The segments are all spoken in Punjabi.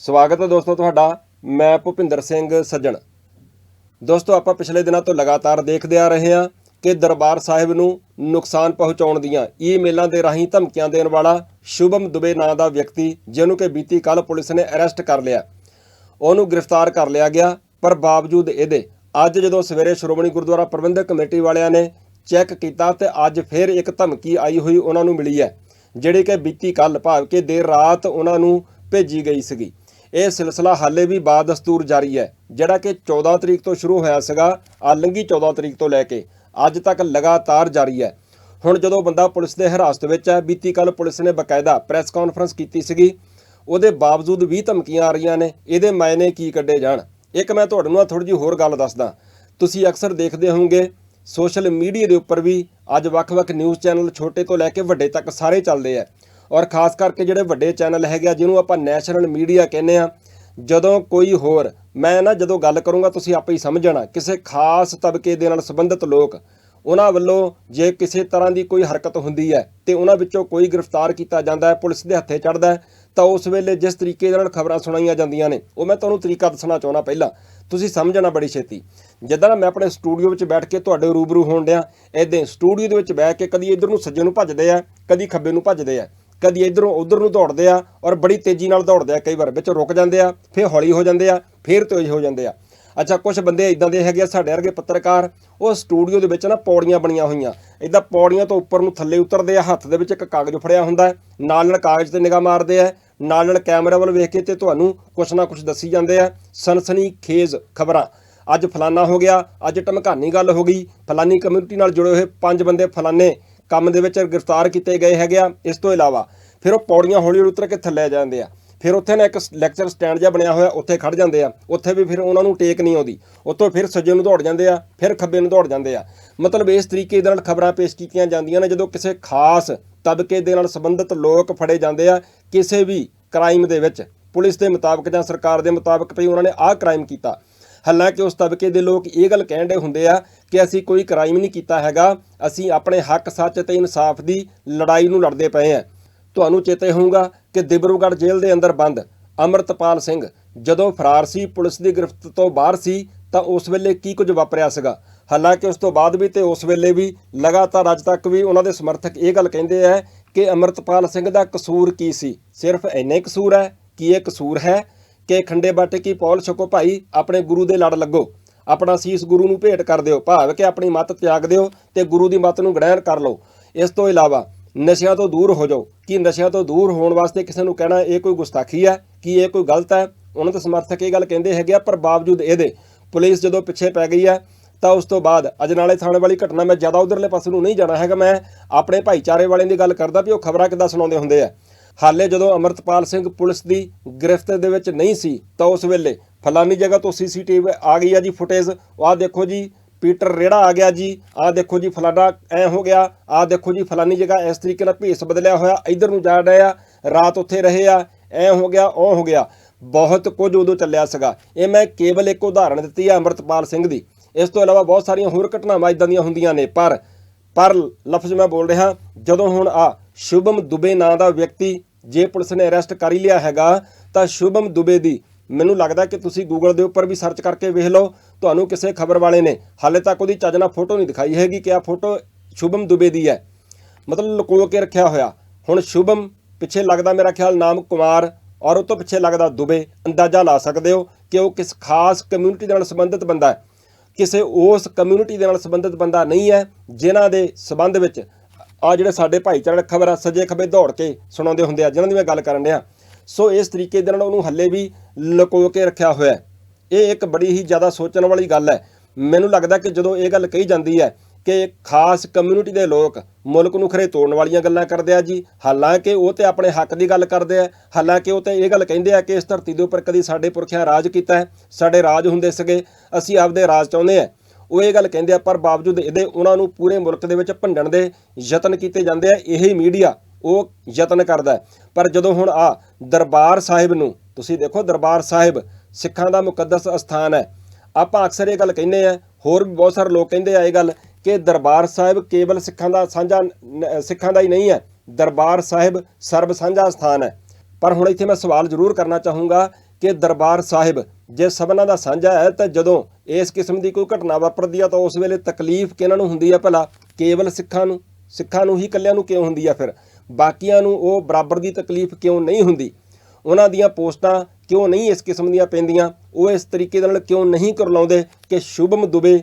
ਸਵਾਗਤ ਹੈ ਦੋਸਤੋ ਤੁਹਾਡਾ, ਮੈਂ ਭੁਪਿੰਦਰ ਸਿੰਘ ਸੱਜਣ। ਦੋਸਤੋ, ਆਪਾਂ ਪਿਛਲੇ ਦਿਨਾਂ ਤੋਂ ਲਗਾਤਾਰ ਦੇਖਦੇ ਆ ਰਹੇ ਹਾਂ ਕਿ ਦਰਬਾਰ ਸਾਹਿਬ ਨੂੰ ਨੁਕਸਾਨ ਪਹੁੰਚਾਉਣ ਦੀਆਂ ਈਮੇਲਾਂ ਦੇ ਰਾਹੀਂ ਧਮਕੀਆਂ ਦੇਣ ਵਾਲਾ ਸ਼ੁਭਮ ਦੁਬੇ ਨਾਂ ਦਾ ਵਿਅਕਤੀ, ਜਿਹਨੂੰ ਕਿ ਬੀਤੀ ਕੱਲ ਪੁਲਿਸ ਨੇ ਅਰੈਸਟ ਕਰ ਲਿਆ। ਉਹਨੂੰ ਗ੍ਰਿਫਤਾਰ ਕਰ ਲਿਆ ਗਿਆ, ਪਰ ਬਾਵਜੂਦ ਇਹਦੇ ਅੱਜ ਜਦੋਂ ਸਵੇਰੇ ਸ਼੍ਰੋਮਣੀ ਗੁਰਦੁਆਰਾ ਪ੍ਰਬੰਧਕ ਕਮੇਟੀ ਵਾਲਿਆਂ ਨੇ ਚੈੱਕ ਕੀਤਾ ਤੇ ਅੱਜ ਫਿਰ ਇੱਕ ਧਮਕੀ ਆਈ ਹੋਈ ਉਹਨਾਂ ਨੂੰ ਮਿਲੀ ਹੈ, ਜਿਹੜੀ ਕਿ ਬੀਤੀ ਕੱਲ ਭਾਵ ਕਿ ਦੇਰ ਰਾਤ ਉਹਨਾਂ ਨੂੰ ਭੇਜੀ ਗਈ ਸੀਗੀ। ਇਹ ਸਿਲਸਿਲਾ ਹਾਲੇ ਵੀ ਬਾਦਸਤੂਰ ਜਾਰੀ ਹੈ, ਜਿਹੜਾ ਕਿ 14 ਤਰੀਕ ਤੋਂ ਸ਼ੁਰੂ ਹੋਇਆ ਸੀਗਾ ਆ ਲੰਗੀ 14 ਤਰੀਕ ਤੋਂ ਲੈ ਕੇ, ਅੱਜ ਤੱਕ ਲਗਾਤਾਰ ਜਾਰੀ ਹੈ। ਹੁਣ ਜਦੋਂ ਬੰਦਾ ਪੁਲਿਸ ਦੇ ਹਿਰਾਸਤ ਵਿੱਚ ਹੈ, ਬੀਤੀ ਕੱਲ ਪੁਲਿਸ ਨੇ ਬਕਾਇਦਾ ਪ੍ਰੈਸ ਕਾਨਫਰੰਸ ਕੀਤੀ ਸੀਗੀ। ਉਹਦੇ ਬਾਵਜੂਦ ਵੀ ਧਮਕੀਆਂ ਆ ਰਹੀਆਂ ਨੇ, ਇਹਦੇ ਮਾਇਨੇ ਕੀ ਕੱਢੇ ਜਾਣ? ਇੱਕ ਮੈਂ ਤੁਹਾਨੂੰ ਨਾਲ ਥੋੜੀ ਜਿਹੀ ਹੋਰ ਗੱਲ ਦੱਸਦਾ। ਤੁਸੀਂ ਅਕਸਰ ਦੇਖਦੇ ਹੋਵੋਗੇ, ਸੋਸ਼ਲ ਮੀਡੀਆ ਦੇ ਉੱਪਰ ਵੀ ਅੱਜ ਵੱਖ-ਵੱਖ ਨਿਊਜ਼ ਚੈਨਲ ਛੋਟੇ ਤੋਂ ਲੈ ਕੇ ਵੱਡੇ ਤੱਕ ਸਾਰੇ ਚੱਲਦੇ ਆ। ਔਰ ਖਾਸ ਕਰਕੇ ਜਿਹੜੇ ਵੱਡੇ ਚੈਨਲ ਹੈਗੇ ਆ, ਜਿਹਨੂੰ ਆਪਾਂ ਨੈਸ਼ਨਲ ਮੀਡੀਆ ਕਹਿੰਦੇ ਆ, ਜਦੋਂ ਕੋਈ ਹੋਰ, ਮੈਂ ਨਾ ਜਦੋਂ ਗੱਲ ਕਰੂੰਗਾ, ਤੁਸੀਂ ਆਪੇ ਹੀ ਸਮਝਣਾ ਕਿਸੇ ਖਾਸ ਤਬਕੇ ਦੇ ਨਾਲ ਸੰਬੰਧਿਤ ਲੋਕ, ਉਹਨਾਂ ਵੱਲੋਂ ਜੇ ਕਿਸੇ ਤਰ੍ਹਾਂ ਦੀ ਕੋਈ ਹਰਕਤ ਹੁੰਦੀ ਹੈ ਤੇ ਉਹਨਾਂ ਵਿੱਚੋਂ ਕੋਈ ਗ੍ਰਿਫਤਾਰ ਕੀਤਾ ਜਾਂਦਾ ਹੈ, ਪੁਲਿਸ ਦੇ ਹੱਥੇ ਚੜਦਾ ਤਾਂ ਉਸ ਵੇਲੇ ਜਿਸ ਤਰੀਕੇ ਦੇ ਨਾਲ ਖਬਰਾਂ ਸੁਣਾਈਆਂ ਜਾਂਦੀਆਂ ਨੇ, ਉਹ ਮੈਂ ਤੁਹਾਨੂੰ ਤਰੀਕਾ ਦੱਸਣਾ ਚਾਹੁੰਦਾ ਪਹਿਲਾਂ, ਤੁਸੀਂ ਸਮਝਣਾ ਬੜੀ ਛੇਤੀ। ਜਿੱਦਾਂ ਨਾ ਮੈਂ ਆਪਣੇ ਸਟੂਡੀਓ ਵਿੱਚ ਬੈਠ ਕੇ ਤੁਹਾਡੇ ਰੂਬਰੂ ਹੋਣ ਡਿਆ ਇਦਾਂ ਸਟੂਡੀਓ ਦੇ ਵਿੱਚ ਬਹਿ ਕੇ ਕਦੀ ਇੱਧਰ ਨੂੰ ਸੱਜੇ ਨੂੰ ਭੱਜਦੇ ਆ, ਕਦੀ ਖੱਬੇ ਨੂੰ ਭੱਜਦੇ ਆ ਕਦੀ ਇਧਰੋਂ ਉਧਰ ਨੂੰ ਦੌੜਦੇ ਆ ਔਰ ਬੜੀ ਤੇਜ਼ੀ ਨਾਲ ਦੌੜਦੇ ਆ, ਕਈ ਵਾਰ ਵਿੱਚ ਰੁਕ ਜਾਂਦੇ ਆ, ਫਿਰ ਹੌਲੀ ਹੋ ਜਾਂਦੇ ਆ, ਫਿਰ ਤੇਜ਼ ਹੋ ਜਾਂਦੇ ਆ। ਅੱਛਾ ਕੁਝ ਬੰਦੇ ਇਦਾਂ ਦੇ ਹੈਗੇ ਆ ਸਾਡੇ ਵਰਗੇ ਪੱਤਰਕਾਰ, ਉਹ ਸਟੂਡੀਓ ਦੇ ਵਿੱਚ ਨਾ ਪੌੜੀਆਂ ਬਣੀਆਂ ਹੋਈਆਂ। ਇਦਾਂ ਪੌੜੀਆਂ ਤੋਂ ਉੱਪਰ ਨੂੰ ਥੱਲੇ ਉਤਰਦੇ ਆ, ਹੱਥ ਦੇ ਵਿੱਚ ਇੱਕ ਕਾਗਜ਼ ਫੜਿਆ ਹੁੰਦਾ ਨਾਲ ਨਾਲ ਕਾਗਜ਼ ਤੇ ਨਿਗਾਹ ਮਾਰਦੇ ਆ, ਨਾਲ ਨਾਲ ਕੈਮਰਾ ਵੱਲ ਵੇਖ ਕੇ ਤੇ ਤੁਹਾਨੂੰ ਕੁਛ ਨਾ ਕੁਛ ਦੱਸੀ ਜਾਂਦੇ ਆ। ਸਨਸਨੀ ਖੇਜ਼ ਖਬਰਾਂ। ਅੱਜ ਫਲਾਨਾ ਹੋ ਗਿਆ, ਅੱਜ ਟਮਕਾਨੀ ਗੱਲ ਹੋ ਗਈ। ਫਲਾਨੀ ਕਮਿਊਨਿਟੀ ਨਾਲ ਜੁੜੇ ਹੋਏ ਪੰਜ ਬੰਦੇ ਫਲਾਨੇ। ਕੰਮ ਦੇ ਵਿੱਚ ਗ੍ਰਿਫਤਾਰ ਕੀਤੇ ਗਏ ਹੈਗੇ ਆ। ਇਸ ਤੋਂ ਇਲਾਵਾ ਫਿਰ ਉਹ ਪੌੜੀਆਂ ਹੌਲੀ ਹੌਲੀ ਉਤਰ ਕੇ ਥੱਲੇ ਜਾਂਦੇ ਆ। ਫਿਰ ਉੱਥੇ ਨਾ ਇੱਕ ਲੈਕਚਰ ਸਟੈਂਡ ਜਿਹਾ ਬਣਿਆ ਹੋਇਆ, ਉੱਥੇ ਖੜ ਜਾਂਦੇ ਆ। ਉੱਥੇ ਵੀ ਫਿਰ ਉਹਨਾਂ ਨੂੰ ਟੇਕ ਨਹੀਂ ਆਉਂਦੀ। ਉੱਥੋਂ ਫਿਰ ਸੱਜੇ ਨੂੰ ਦੌੜ ਜਾਂਦੇ ਆ, ਫਿਰ ਖੱਬੇ ਨੂੰ ਦੌੜ ਜਾਂਦੇ ਆ। ਮਤਲਬ ਇਸ ਤਰੀਕੇ ਦੇ ਨਾਲ ਖਬਰਾਂ ਪੇਸ਼ ਕੀਤੀਆਂ ਜਾਂਦੀਆਂ ਨੇ, ਜਦੋਂ ਕਿਸੇ ਖਾਸ ਤਬਕੇ ਦੇ ਨਾਲ ਸੰਬੰਧਿਤ ਲੋਕ ਫੜੇ ਜਾਂਦੇ ਆ, ਕਿਸੇ ਵੀ ਕ੍ਰਾਈਮ ਦੇ ਵਿੱਚ। ਪੁਲਿਸ ਦੇ ਮੁਤਾਬਕ ਜਾਂ ਸਰਕਾਰ ਦੇ ਮੁਤਾਬਕ ਭਈ ਉਹਨਾਂ ਨੇ ਆਹ ਕ੍ਰਾਈਮ ਕੀਤਾ। ਹਾਲਾਂਕਿ ਉਸ ਤਬਕੇ ਦੇ ਲੋਕ ਇਹ ਗੱਲ ਕਹਿੰਦੇ ਹੁੰਦੇ ਆ ਕਿ ਅਸੀਂ ਕੋਈ ਕ੍ਰਾਈਮ ਨਹੀਂ ਕੀਤਾ ਹੈਗਾ, ਅਸੀਂ ਆਪਣੇ ਹੱਕ ਸੱਚ ਤੇ ਇਨਸਾਫ ਦੀ ਲੜਾਈ ਨੂੰ ਲੜਦੇ ਪਏ ਆ ਤੁਹਾਨੂੰ ਚੇਤੇ ਹੋਊਗਾ ਕਿ ਦਿਬਰੂਗੜ੍ਹ ਜੇਲ੍ਹ ਦੇ ਅੰਦਰ ਬੰਦ ਅਮਰਤਪਾਲ ਸਿੰਘ ਜਦੋਂ ਫਰਾਰ ਸੀ ਪੁਲਿਸ ਦੀ ਗ੍ਰਿਫਤ ਤੋਂ ਬਾਹਰ ਸੀ ਤਾਂ ਉਸ ਵੇਲੇ ਕੀ ਕੁਝ ਵਾਪਰਿਆ ਸੀਗਾ? ਹਾਲਾਂਕਿ ਉਸ ਤੋਂ ਬਾਅਦ ਵੀ ਤੇ ਉਸ ਵੇਲੇ ਵੀ ਲਗਾਤਾਰ ਅੱਜ ਤੱਕ ਵੀ ਉਹਨਾਂ ਦੇ ਸਮਰਥਕ ਇਹ ਗੱਲ ਕਹਿੰਦੇ ਆ ਕਿ ਅਮਰਤਪਾਲ ਸਿੰਘ ਦਾ ਕਸੂਰ ਕੀ ਸੀ? ਸਿਰਫ ਇੰਨਾ ਹੀ ਕਸੂਰ ਹੈ? ਕਿ ਇਹ ਕਸੂਰ ਹੈ? ਕਿ ਖੰਡੇ ਬਾਟੇ ਕੀ ਪੌਲ ਛਕੋ ਭਾਈ? ਆਪਣੇ ਗੁਰੂ ਦੇ ਲੜ ਲੱਗੋ। ਆਪਣਾ ਸੀਸ ਗੁਰੂ ਨੂੰ ਭੇਟ ਕਰ ਦਿਓ। ਭਾਵ ਕਿ ਆਪਣੀ ਮੱਤ ਤਿਆਗ ਦਿਓ ਤੇ ਗੁਰੂ ਦੀ ਮੱਤ ਨੂੰ ਗ੍ਰਹਿਣ ਕਰ ਲਓ। ਇਸ ਤੋਂ ਇਲਾਵਾ ਨਸ਼ਿਆਂ ਤੋਂ ਦੂਰ ਹੋ ਜਾਓ। ਕਿ ਨਸ਼ਿਆਂ ਤੋਂ ਦੂਰ ਹੋਣ ਵਾਸਤੇ ਕਿਸੇ ਨੂੰ ਕਹਿਣਾ ਇਹ ਕੋਈ ਗੁਸਤਾਖੀ ਹੈ? ਕਿ ਇਹ ਕੋਈ ਗਲਤ ਹੈ? ਉਹਨਾਂ ਦੇ ਸਮਰਥਕ ਇਹ ਗੱਲ ਕਹਿੰਦੇ ਹੈਗੇ ਆ, ਪਰ ਬਾਵਜੂਦ ਇਹਦੇ ਪੁਲਿਸ ਜਦੋਂ ਪਿੱਛੇ ਪੈ ਗਈ ਹੈ, ਤਾਂ ਉਸ ਤੋਂ ਬਾਅਦ ਅਜਨਾਲੇ ਥਾਣੇ ਵਾਲੀ ਘਟਨਾ ਮੈਂ ਜ਼ਿਆਦਾ ਉਧਰਲੇ ਪਾਸੇ ਨੂੰ ਨਹੀਂ ਜਾਣਾ ਹੈਗਾ। ਮੈਂ ਆਪਣੇ ਭਾਈਚਾਰੇ ਵਾਲਿਆਂ ਦੀ ਗੱਲ ਕਰਦਾ ਵੀ ਉਹ ਖਬਰਾਂ ਕਿੱਦਾਂ ਸੁਣਾਉਂਦੇ ਹੁੰਦੇ ਆ। ਹਾਲੇ ਜਦੋਂ ਅਮਰਤਪਾਲ ਸਿੰਘ ਪੁਲਿਸ ਦੀ ਗ੍ਰਿਫਤ ਦੇ ਵਿੱਚ ਨਹੀਂ ਸੀ, ਤਾਂ ਉਸ ਵੇਲੇ ਫਲਾਨੀ ਜਗ੍ਹਾ ਤੋਂ ਸੀਸੀਟੀਵੀ ਆ ਗਈ ਆ ਜੀ ਫੁਟੇਜ। ਆਹ ਦੇਖੋ ਜੀ, ਪੀਟਰ ਰੇੜਾ ਆ ਗਿਆ ਜੀ। ਆਹ ਦੇਖੋ ਜੀ ਫਲਾਣਾ ਐ ਹੋ ਗਿਆ। ਆਹ ਦੇਖੋ ਜੀ, ਫਲਾਨੀ ਜਗ੍ਹਾ ਇਸ ਤਰੀਕੇ ਨਾਲ ਭੇਸ ਬਦਲਿਆ ਹੋਇਆ। ਇਧਰ ਨੂੰ ਜਾ ਰਹੇ ਆ, ਰਾਤ ਉੱਥੇ ਰਹੇ ਆ। ਐ ਹੋ ਗਿਆ, ਉਹ ਹੋ ਗਿਆ। ਬਹੁਤ ਕੁਝ ਉਦੋਂ ਚੱਲਿਆ ਸੀਗਾ। ਇਹ ਮੈਂ ਕੇਵਲ ਇੱਕ ਉਦਾਹਰਣ ਦਿੱਤੀ ਆ ਅਮਰਤਪਾਲ ਸਿੰਘ ਦੀ। ਇਸ ਤੋਂ ਇਲਾਵਾ ਬਹੁਤ ਸਾਰੀਆਂ ਹੋਰ ਘਟਨਾਵਾਂ ਇਦਾਂ ਦੀਆਂ ਹੁੰਦੀਆਂ ਨੇ। ਪਰ ਪਰ ਲਫ਼ਜ਼ ਮੈਂ ਬੋਲ ਰਿਹਾ, ਜਦੋਂ ਹੁਣ ਆ ਸ਼ੁਭਮ ਦੁਬੇ ਨਾਂ ਦਾ ਵਿਅਕਤੀ ਜੇ ਪੁਲਿਸ ਨੇ ਅਰੈਸਟ ਕਰ ਹੀ ਲਿਆ ਹੈਗਾ, ਤਾਂ ਸ਼ੁਭਮ ਦੁਬੇ ਦੀ। ਮੈਨੂੰ ਲੱਗਦਾ ਕਿ ਤੁਸੀਂ ਗੂਗਲ ਦੇ ਉੱਪਰ ਵੀ ਸਰਚ ਕਰਕੇ ਵੇਖ ਲਓ। ਤੁਹਾਨੂੰ ਕਿਸੇ ਖਬਰ ਵਾਲੇ ਨੇ ਹਾਲੇ ਤੱਕ ਉਹਦੀ ਚੱਜ ਨਾਲ ਫੋਟੋ ਨਹੀਂ ਦਿਖਾਈ ਹੈਗੀ ਕਿ ਆ ਫੋਟੋ ਸ਼ੁਭਮ ਦੁਬੇ ਦੀ ਹੈ। ਮਤਲਬ ਲੁਕੋ ਕੇ ਰੱਖਿਆ ਹੋਇਆ। ਹੁਣ ਸ਼ੁਭਮ, ਪਿੱਛੇ ਲੱਗਦਾ ਮੇਰਾ ਖਿਆਲ ਨਾਮ ਕੁਮਾਰ ਔਰ ਉਹ ਤੋਂ ਪਿੱਛੇ ਲੱਗਦਾ ਦੁਬੇ। ਅੰਦਾਜ਼ਾ ਲਾ ਸਕਦੇ ਹੋ ਕਿ ਉਹ ਕਿਸ ਖਾਸ ਕਮਿਊਨਿਟੀ ਦੇ ਨਾਲ ਸੰਬੰਧਿਤ ਬੰਦਾ ਹੈ। ਕਿਸੇ ਉਸ ਕਮਿਊਨਿਟੀ ਦੇ ਨਾਲ ਸੰਬੰਧਿਤ ਬੰਦਾ ਨਹੀਂ ਹੈ, ਜਿਨ੍ਹਾਂ ਦੇ ਸੰਬੰਧ ਵਿੱਚ ਆ ਜਿਹੜੇ ਸਾਡੇ ਭਾਈਚਾਰਕ ਖਬਰ ਸੱਜੇ ਖੱਬੇ ਦੌੜ ਕੇ ਸੁਣਾਉਂਦੇ ਹੁੰਦੇ ਆ ਜਿਨ੍ਹਾਂ ਦੀ ਮੈਂ ਗੱਲ ਕਰਨ ਡਿਆ। ਸੋ ਇਸ ਤਰੀਕੇ ਦੇ ਨਾਲ ਉਹਨੂੰ ਹੱਲੇ ਵੀ ਲੁਕੋ ਕੇ ਰੱਖਿਆ ਹੋਇਆ ਹੈ। ਇਹ ਇੱਕ ਬੜੀ ਹੀ ਜ਼ਿਆਦਾ ਸੋਚਣ ਵਾਲੀ ਗੱਲ ਹੈ। ਮੈਨੂੰ ਲੱਗਦਾ ਕਿ ਜਦੋਂ ਇਹ ਗੱਲ ਕਹੀ ਜਾਂਦੀ ਹੈ ਕਿ ਖਾਸ ਕਮਿਊਨਿਟੀ ਦੇ ਲੋਕ ਮੁਲਕ ਨੂੰ ਖਰੇ ਤੋੜਨ ਵਾਲੀਆਂ ਗੱਲਾਂ ਕਰਦੇ ਆ ਜੀ, ਹਾਲਾਂਕਿ ਉਹ ਤੇ ਆਪਣੇ ਹੱਕ ਦੀ ਗੱਲ ਕਰਦੇ ਆ, ਹਾਲਾਂਕਿ ਉਹ ਤੇ ਇਹ ਗੱਲ ਕਹਿੰਦੇ ਆ ਕਿ ਇਸ ਧਰਤੀ ਦੇ ਉੱਪਰ ਕਦੀ ਸਾਡੇ ਪੁਰਖਿਆਂ ਰਾਜ ਕੀਤਾ ਹੈ, ਸਾਡੇ ਰਾਜ ਹੁੰਦੇ ਸੀਗੇ, ਅਸੀਂ ਆਪਦੇ ਰਾਜ ਚਾਹੁੰਦੇ ਆ। ਉਹ ਇਹ ਗੱਲ ਕਹਿੰਦੇ ਆ, ਪਰ ਬਾਵਜੂਦ ਇਹਦੇ ਉਹਨਾਂ ਨੂੰ ਪੂਰੇ ਮੁਲਕ ਦੇ ਵਿੱਚ ਭੰਡਣ ਦੇ ਯਤਨ ਕੀਤੇ ਜਾਂਦੇ ਆ, ਇਹੀ ਮੀਡੀਆ ਉਹ ਯਤਨ ਕਰਦਾ ਪਰ ਜਦੋਂ ਹੁਣ ਆ ਦਰਬਾਰ ਸਾਹਿਬ ਨੂੰ, ਤੁਸੀਂ ਦੇਖੋ ਦਰਬਾਰ ਸਾਹਿਬ ਸਿੱਖਾਂ ਦਾ ਮੁਕੱਦਸ ਅਸਥਾਨ ਹੈ। ਆਪਾਂ ਅਕਸਰ ਇਹ ਗੱਲ ਕਹਿੰਦੇ ਆ, ਹੋਰ ਵੀ ਬਹੁਤ ਸਾਰੇ ਲੋਕ ਕਹਿੰਦੇ ਆ ਇਹ ਗੱਲ ਕਿ ਦਰਬਾਰ ਸਾਹਿਬ ਕੇਵਲ ਸਿੱਖਾਂ ਦਾ ਸਾਂਝਾ ਸਿੱਖਾਂ ਦਾ ਹੀ ਨਹੀਂ ਹੈ, ਦਰਬਾਰ ਸਾਹਿਬ ਸਰਬ ਸਾਂਝਾ ਸਥਾਨ ਹੈ। ਪਰ ਹੁਣ ਇੱਥੇ ਮੈਂ ਸਵਾਲ ਜ਼ਰੂਰ ਕਰਨਾ ਚਾਹੂੰਗਾ ਕਿ ਦਰਬਾਰ ਸਾਹਿਬ ਜੇ ਸਭਨਾਂ ਦਾ ਸਾਂਝਾ ਹੈ, ਤਾਂ ਜਦੋਂ ਇਸ ਕਿਸਮ ਦੀ ਕੋਈ ਘਟਨਾ ਵਾਪਰਦੀ ਆ, ਤਾਂ ਉਸ ਵੇਲੇ ਤਕਲੀਫ ਕਿਹਨਾਂ ਨੂੰ ਹੁੰਦੀ ਆ ਭਲਾ? ਕੇਵਲ ਸਿੱਖਾਂ ਨੂੰ। ਸਿੱਖਾਂ ਨੂੰ ਹੀ ਇਕੱਲਿਆਂ ਨੂੰ ਕਿਉਂ ਹੁੰਦੀ ਆ ਫਿਰ? ਬਾਕੀਆਂ ਨੂੰ ਉਹ ਬਰਾਬਰ ਦੀ ਤਕਲੀਫ ਕਿਉਂ ਨਹੀਂ ਹੁੰਦੀ? ਉਹਨਾਂ ਦੀਆਂ ਪੋਸਟਾਂ ਕਿਉਂ ਨਹੀਂ ਇਸ ਕਿਸਮ ਦੀਆਂ ਪੈਂਦੀਆਂ? ਉਹ ਇਸ ਤਰੀਕੇ ਦੇ ਨਾਲ ਕਿਉਂ ਨਹੀਂ ਕਰਲਾਉਂਦੇ ਕਿ ਸ਼ੁਭਮ ਦੁਬੇ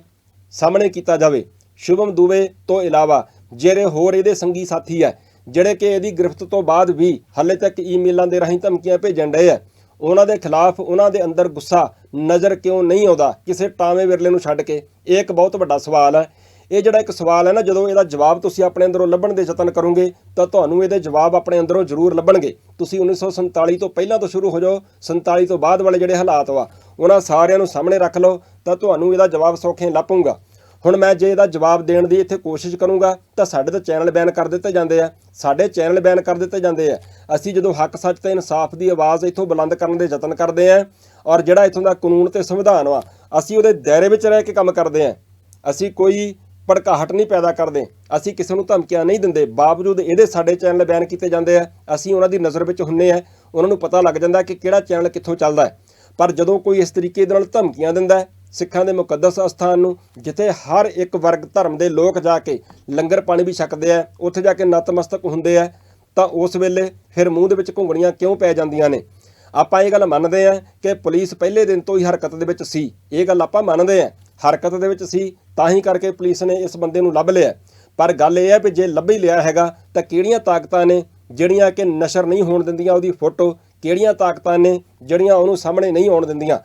ਸਾਹਮਣੇ ਕੀਤਾ ਜਾਵੇ? ਸ਼ੁਭਮ ਦੁਬੇ ਤੋਂ ਇਲਾਵਾ ਜਿਹੜੇ ਹੋਰ ਇਹਦੇ ਸੰਗੀ ਸਾਥੀ ਹੈ ਜਿਹੜੇ ਕਿ ਇਹਦੀ ਗ੍ਰਿਫਤ ਤੋਂ ਬਾਅਦ ਵੀ ਹਾਲੇ ਤੱਕ ਈਮੇਲਾਂ ਦੇ ਰਾਹੀਂ ਧਮਕੀਆਂ ਭੇਜਣ ਰਹੇ ਆ ਉਹਨਾਂ ਦੇ ਖਿਲਾਫ ਉਹਨਾਂ ਦੇ ਅੰਦਰ ਗੁੱਸਾ ਨਜ਼ਰ ਕਿਉਂ ਨਹੀਂ ਆਉਂਦਾ? ਕਿਸੇ ਟਾਵੇਂ ਵਿਰਲੇ ਨੂੰ ਛੱਡ ਕੇ। ਇਹ ਇੱਕ ਬਹੁਤ ਵੱਡਾ ਸਵਾਲ ਹੈ। ਇਹ ਜਿਹੜਾ ਇੱਕ ਸਵਾਲ ਹੈ ਨਾ, ਜਦੋਂ ਇਹਦਾ ਜਵਾਬ ਤੁਸੀਂ ਆਪਣੇ ਅੰਦਰੋਂ ਲੱਭਣ ਦੇ ਯਤਨ ਕਰੋਗੇ, ਤਾਂ ਤੁਹਾਨੂੰ ਇਹਦੇ ਜਵਾਬ ਆਪਣੇ ਅੰਦਰੋਂ ਜ਼ਰੂਰ ਲੱਭਣਗੇ। ਤੁਸੀਂ 1947 ਤੋਂ ਪਹਿਲਾਂ ਤੋਂ ਸ਼ੁਰੂ ਹੋ ਜਾਓ 47 ਤੋਂ ਬਾਅਦ ਵਾਲੇ ਜਿਹੜੇ ਹਾਲਾਤ ਵਾ, ਉਹਨਾਂ ਸਾਰਿਆਂ ਨੂੰ ਸਾਹਮਣੇ ਰੱਖ ਲਓ, ਤਾਂ ਤੁਹਾਨੂੰ ਇਹਦਾ ਜਵਾਬ ਸੌਖੇ ਲੱਭੂਗਾ ਹੁਣ ਮੈਂ ਜੇ ਇਹਦਾ ਜਵਾਬ ਦੇਣ ਦੀ ਇੱਥੇ ਕੋਸ਼ਿਸ਼ ਕਰੂੰਗਾ, ਤਾਂ ਸਾਡੇ ਤਾਂ ਚੈਨਲ ਬੈਨ ਕਰ ਦਿੱਤੇ ਜਾਂਦੇ ਆ। ਸਾਡੇ ਚੈਨਲ ਬੈਨ ਕਰ ਦਿੱਤੇ ਜਾਂਦੇ ਆ। ਅਸੀਂ ਜਦੋਂ ਹੱਕ, ਸੱਚ ਤੇ ਇਨਸਾਫ ਦੀ ਆਵਾਜ਼ ਇੱਥੋਂ ਬੁਲੰਦ ਕਰਨ ਦੇ ਯਤਨ ਕਰਦੇ ਆ, ਔਰ ਜਿਹੜਾ ਇੱਥੋਂ ਦਾ ਕਾਨੂੰਨ ਤੇ ਸੰਵਿਧਾਨ ਵਾ, ਅਸੀਂ ਉਹਦੇ ਦਾਇਰੇ ਵਿੱਚ ਰਹਿ ਕੇ ਕੰਮ ਕਰਦੇ ਆ। ਅਸੀਂ ਕੋਈ ਭੜਕਾਹਟ ਨਹੀਂ ਪੈਦਾ ਕਰਦੇ। ਅਸੀਂ ਕਿਸੇ ਨੂੰ ਧਮਕੀਆਂ ਨਹੀਂ ਦਿੰਦੇ। ਬਾਵਜੂਦ ਇਹਦੇ ਸਾਡੇ ਚੈਨਲ ਬੈਨ ਕੀਤੇ ਜਾਂਦੇ ਆ, ਅਸੀਂ ਉਹਨਾਂ ਦੀ ਨਜ਼ਰ ਵਿੱਚ ਹੁੰਨੇ ਆ। ਉਹਨਾਂ ਨੂੰ ਪਤਾ ਲੱਗ ਜਾਂਦਾ ਕਿ ਕਿਹੜਾ ਚੈਨਲ ਕਿੱਥੋਂ ਚੱਲਦਾ ਪਰ ਜਦੋਂ ਕੋਈ ਇਸ ਤਰੀਕੇ ਦੇ ਨਾਲ ਧਮਕੀਆਂ ਦਿੰਦਾ ਸਿੱਖਾਂ ਦੇ ਮੁਕੱਦਸ ਅਸਥਾਨ ਨੂੰ, ਜਿੱਥੇ ਹਰ ਇੱਕ ਵਰਗ ਧਰਮ ਦੇ ਲੋਕ ਜਾ ਕੇ ਲੰਗਰ ਪਾਣੀ ਵੀ ਛਕਦੇ ਆ, ਉੱਥੇ ਜਾ ਕੇ ਨਤਮਸਤਕ ਹੁੰਦੇ ਆ, ਤਾਂ ਉਸ ਵੇਲੇ ਫਿਰ ਮੂੰਹ ਦੇ ਵਿੱਚ ਘੁੰਗਣੀਆਂ ਕਿਉਂ ਪੈ ਜਾਂਦੀਆਂ ਨੇ? ਆਪਾਂ ਇਹ ਗੱਲ ਮੰਨਦੇ ਆ ਕਿ ਪੁਲਿਸ ਪਹਿਲੇ ਦਿਨ ਤੋਂ ਹੀ ਹਰਕਤ ਦੇ ਵਿੱਚ ਸੀ। ਇਹ ਗੱਲ ਆਪਾਂ ਮੰਨਦੇ ਆ। ਹਰਕਤ ਦੇ ਵਿੱਚ ਸੀ, ਤਾਂ ਹੀ ਕਰਕੇ ਪੁਲਿਸ ਨੇ ਇਸ ਬੰਦੇ ਨੂੰ ਲੱਭ ਲਿਆ। ਪਰ ਗੱਲ ਇਹ ਹੈ ਕਿ ਜੇ ਲੱਭ ਹੀ ਲਿਆ ਹੈਗਾ, ਤਾਂ ਕਿਹੜੀਆਂ ਤਾਕਤਾਂ ਨੇ ਜਿਹੜੀਆਂ ਕਿ ਨਸ਼ਰ ਨਹੀਂ ਹੋਣ ਦਿੰਦੀਆਂ ਉਹਦੀ ਫੋਟੋ? ਕਿਹੜੀਆਂ ਤਾਕਤਾਂ ਨੇ ਜਿਹੜੀਆਂ ਉਹਨੂੰ ਸਾਹਮਣੇ ਨਹੀਂ ਆਉਣ ਦਿੰਦੀਆਂ?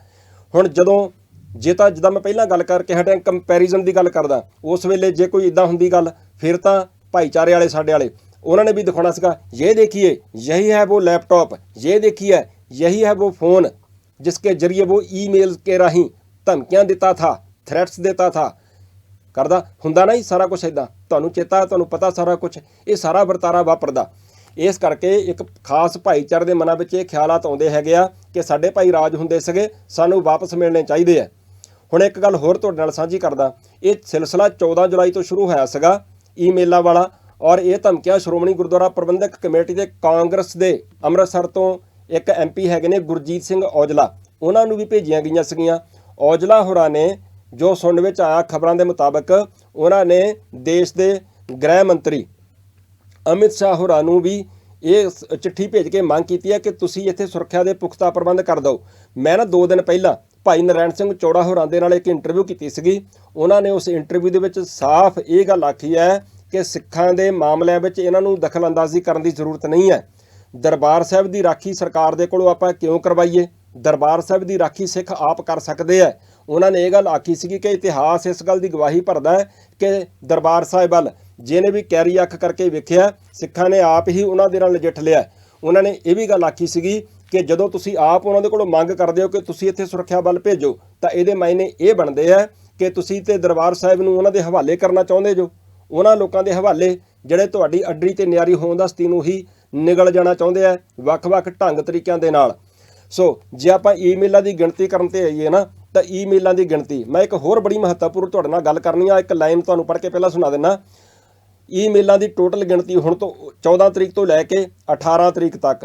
ਹੁਣ ਜਦੋਂ ਜੇ ਤਾਂ ਜਿੱਦਾਂ ਮੈਂ ਪਹਿਲਾਂ ਗੱਲ ਕਰਕੇ ਹਟਿਆ ਕੰਪੈਰੀਜ਼ਨ ਦੀ ਗੱਲ ਕਰਦਾ, ਉਸ ਵੇਲੇ ਜੇ ਕੋਈ ਇਦਾਂ ਹੁੰਦੀ ਗੱਲ, ਫਿਰ ਤਾਂ ਭਾਈਚਾਰੇ ਵਾਲੇ ਸਾਡੇ ਵਾਲੇ, ਉਹਨਾਂ ਨੇ ਵੀ ਦਿਖਾਉਣਾ ਸੀਗਾ ਇਹ ਦੇਖੀਏ, ਯਹੀ ਹੈ ਉਹ ਲੈਪਟਾਪ ਇਹ ਦੇਖੀਏ यही है ਫੋਨ ਜਿਸ ਕੇ ਜ਼ਰੀਏ वो ਈਮੇਲ ਕੇ ਰਾਹੀਂ ਧਮਕੀਆਂ ਦਿੱਤਾ ਥਾ थ्रेट्स ਦਿੱਤਾ ਥਾ। ਕਰਦਾ, ਹੁੰਦਾ ਨਾ ਹੀ ਸਾਰਾ ਕੁਝ ਇਦਾਂ ਤੁਹਾਨੂੰ ਚੇਤਾ, ਤੁਹਾਨੂੰ ਪਤਾ ਸਾਰਾ ਕੁਝ ਇਹ ਸਾਰਾ ਵਰਤਾਰਾ ਵਾਪਰਦਾ। ਇਸ ਕਰਕੇ ਇੱਕ ਖਾਸ ਭਾਈਚਾਰੇ ਦੇ ਮਨਾਂ ਵਿੱਚ ਇਹ ਖਿਆਲਤ ਆਉਂਦੇ ਹੈਗੇ ਆ ਕਿ ਸਾਡੇ ਭਾਈ ਰਾਜ ਹੁੰਦੇ ਸੀਗੇ, ਸਾਨੂੰ ਵਾਪਸ ਮਿਲਣੇ ਚਾਹੀਦੇ ਆ। ਹੁਣ ਇੱਕ ਗੱਲ ਹੋਰ ਤੁਹਾਡੇ ਨਾਲ ਸਾਂਝੀ ਕਰਦਾ। ਇਹ ਸਿਲਸਿਲਾ 14 ਜੁਲਾਈ ਤੋਂ ਸ਼ੁਰੂ ਹੋਇਆ ਸੀਗਾ, ਈਮੇਲਾਂ ਵਾਲਾ, ਔਰ ਇਹ ਧਮਕੀਆਂ ਸ਼੍ਰੋਮਣੀ ਗੁਰਦੁਆਰਾ ਪ੍ਰਬੰਧਕ ਕਮੇਟੀ ਦੇ ਕਾਂਗਰਸ ਦੇ ਅੰਮ੍ਰਿਤਸਰ ਤੋਂ ਇੱਕ ਐਮਪੀ ਹੈਗੇ ਨੇ ਗੁਰਜੀਤ ਸਿੰਘ ਔਜਲਾ। ਉਹਨਾਂ ਨੂੰ ਵੀ ਭੇਜੀਆਂ ਗਈਆਂ ਸੀਗੀਆਂ। ਔਜਲਾ ਹੋਰਾਂ ਨੇ ਜੋ ਸੁਣਨ ਵਿੱਚ ਆਇਆ ਖਬਰਾਂ ਦੇ ਮੁਤਾਬਕ, ਉਹਨਾਂ ਨੇ ਦੇਸ਼ ਦੇ ਗ੍ਰਹਿ ਮੰਤਰੀ ਅਮਿਤ ਸ਼ਾਹ ਹੋਰਾਂ ਨੂੰ ਵੀ ਇਹ ਸ- ਚਿੱਠੀ ਭੇਜ ਕੇ ਮੰਗ ਕੀਤੀ ਹੈ ਕਿ ਤੁਸੀਂ ਇੱਥੇ ਸੁਰੱਖਿਆ ਦੇ ਪੁਖਤਾ ਪ੍ਰਬੰਧ ਕਰ ਦਿਓ। ਮੈਂ ਨਾ 2 ਦਿਨ ਪਹਿਲਾਂ ਭਾਈ ਨਰੈਣ ਸਿੰਘ ਚੌੜਾ ਹੋਰਾਂ ਦੇ ਨਾਲ ਇੱਕ ਇੰਟਰਵਿਊ ਕੀਤੀ ਸੀਗੀ। ਉਹਨਾਂ ਨੇ ਉਸ ਇੰਟਰਵਿਊ ਦੇ ਵਿੱਚ ਸਾਫ਼ ਇਹ ਗੱਲ ਆਖੀ ਹੈ ਕਿ ਸਿੱਖਾਂ ਦੇ ਮਾਮਲਿਆਂ ਵਿੱਚ ਇਹਨਾਂ ਨੂੰ ਦਖਲਅੰਦਾਜ਼ੀ ਕਰਨ ਦੀ ਜ਼ਰੂਰਤ ਨਹੀਂ ਹੈ। ਦਰਬਾਰ ਸਾਹਿਬ ਦੀ ਰਾਖੀ ਸਰਕਾਰ ਦੇ ਕੋਲੋਂ ਆਪਾਂ ਕਿਉਂ ਕਰਵਾਈਏ? ਦਰਬਾਰ ਸਾਹਿਬ ਦੀ ਰਾਖੀ ਸਿੱਖ ਆਪ ਕਰ ਸਕਦੇ ਆ ਉਹਨਾਂ ਨੇ ਇਹ ਗੱਲ ਆਖੀ ਸੀਗੀ ਕਿ ਇਤਿਹਾਸ ਇਸ ਗੱਲ ਦੀ ਗਵਾਹੀ ਭਰਦਾ ਹੈ ਕਿ ਦਰਬਾਰ ਸਾਹਿਬ ਵੱਲ ਜਿਹਨੇ ਵੀ ਕੈਰੀ ਅੱਖ ਕਰਕੇ ਵੇਖਿਆ, ਸਿੱਖਾਂ ਨੇ ਆਪ ਹੀ ਉਹਨਾਂ ਦੇ ਨਾਲ ਨਜਿੱਠ ਲਿਆ। ਉਹਨਾਂ ਨੇ ਇਹ ਵੀ ਗੱਲ ਆਖੀ ਸੀਗੀ ਕਿ ਜਦੋਂ ਤੁਸੀਂ ਆਪ ਉਹਨਾਂ ਦੇ ਕੋਲੋਂ ਮੰਗ ਕਰਦੇ ਹੋ ਕਿ ਤੁਸੀਂ ਇੱਥੇ ਸੁਰੱਖਿਆ ਬਲ ਭੇਜੋ, ਤਾਂ ਇਹਦੇ ਮਾਇਨੇ ਇਹ ਬਣਦੇ ਆ ਕਿ ਤੁਸੀਂ ਤੇ ਦਰਬਾਰ ਸਾਹਿਬ ਨੂੰ ਉਹਨਾਂ ਦੇ ਹਵਾਲੇ ਕਰਨਾ ਚਾਹੁੰਦੇ ਜੋ। ਉਹਨਾਂ ਲੋਕਾਂ ਦੇ ਹਵਾਲੇ ਜਿਹੜੇ ਤੁਹਾਡੀ ਅੱਡਰੀ ਤੇ ਨਿਆਰੀ ਹੋਣ ਦਾ ਸਤੀ ਨੂੰ ਹੀ ਨਿਗਲ ਜਾਣਾ ਚਾਹੁੰਦੇ ਆ ਵੱਖ-ਵੱਖ ਢੰਗ ਤਰੀਕਿਆਂ ਦੇ ਨਾਲ। ਸੋ, ਜੇ ਆਪਾਂ ਈਮੇਲਾਂ ਦੀ ਗਿਣਤੀ ਕਰਨ ਤੇ ਆਈਏ ਨਾ, ਤਾਂ ਈਮੇਲਾਂ ਦੀ ਗਿਣਤੀ, ਮੈਂ ਇੱਕ ਹੋਰ ਬੜੀ ਮਹੱਤਵਪੂਰਨ ਤੁਹਾਡੇ ਨਾਲ ਗੱਲ ਕਰਨੀ ਆ, ਇੱਕ ਲਾਈਨ ਤੁਹਾਨੂੰ ਪੜ੍ਹ ਕੇ ਪਹਿਲਾਂ ਸੁਣਾ ਦਿੰਨਾ। ਈਮੇਲਾਂ ਦੀ ਟੋਟਲ ਗਿਣਤੀ ਹੁਣ ਤੋਂ 14 ਤਰੀਕ ਤੋਂ ਲੈ ਕੇ 18 ਤਰੀਕ ਤੱਕ।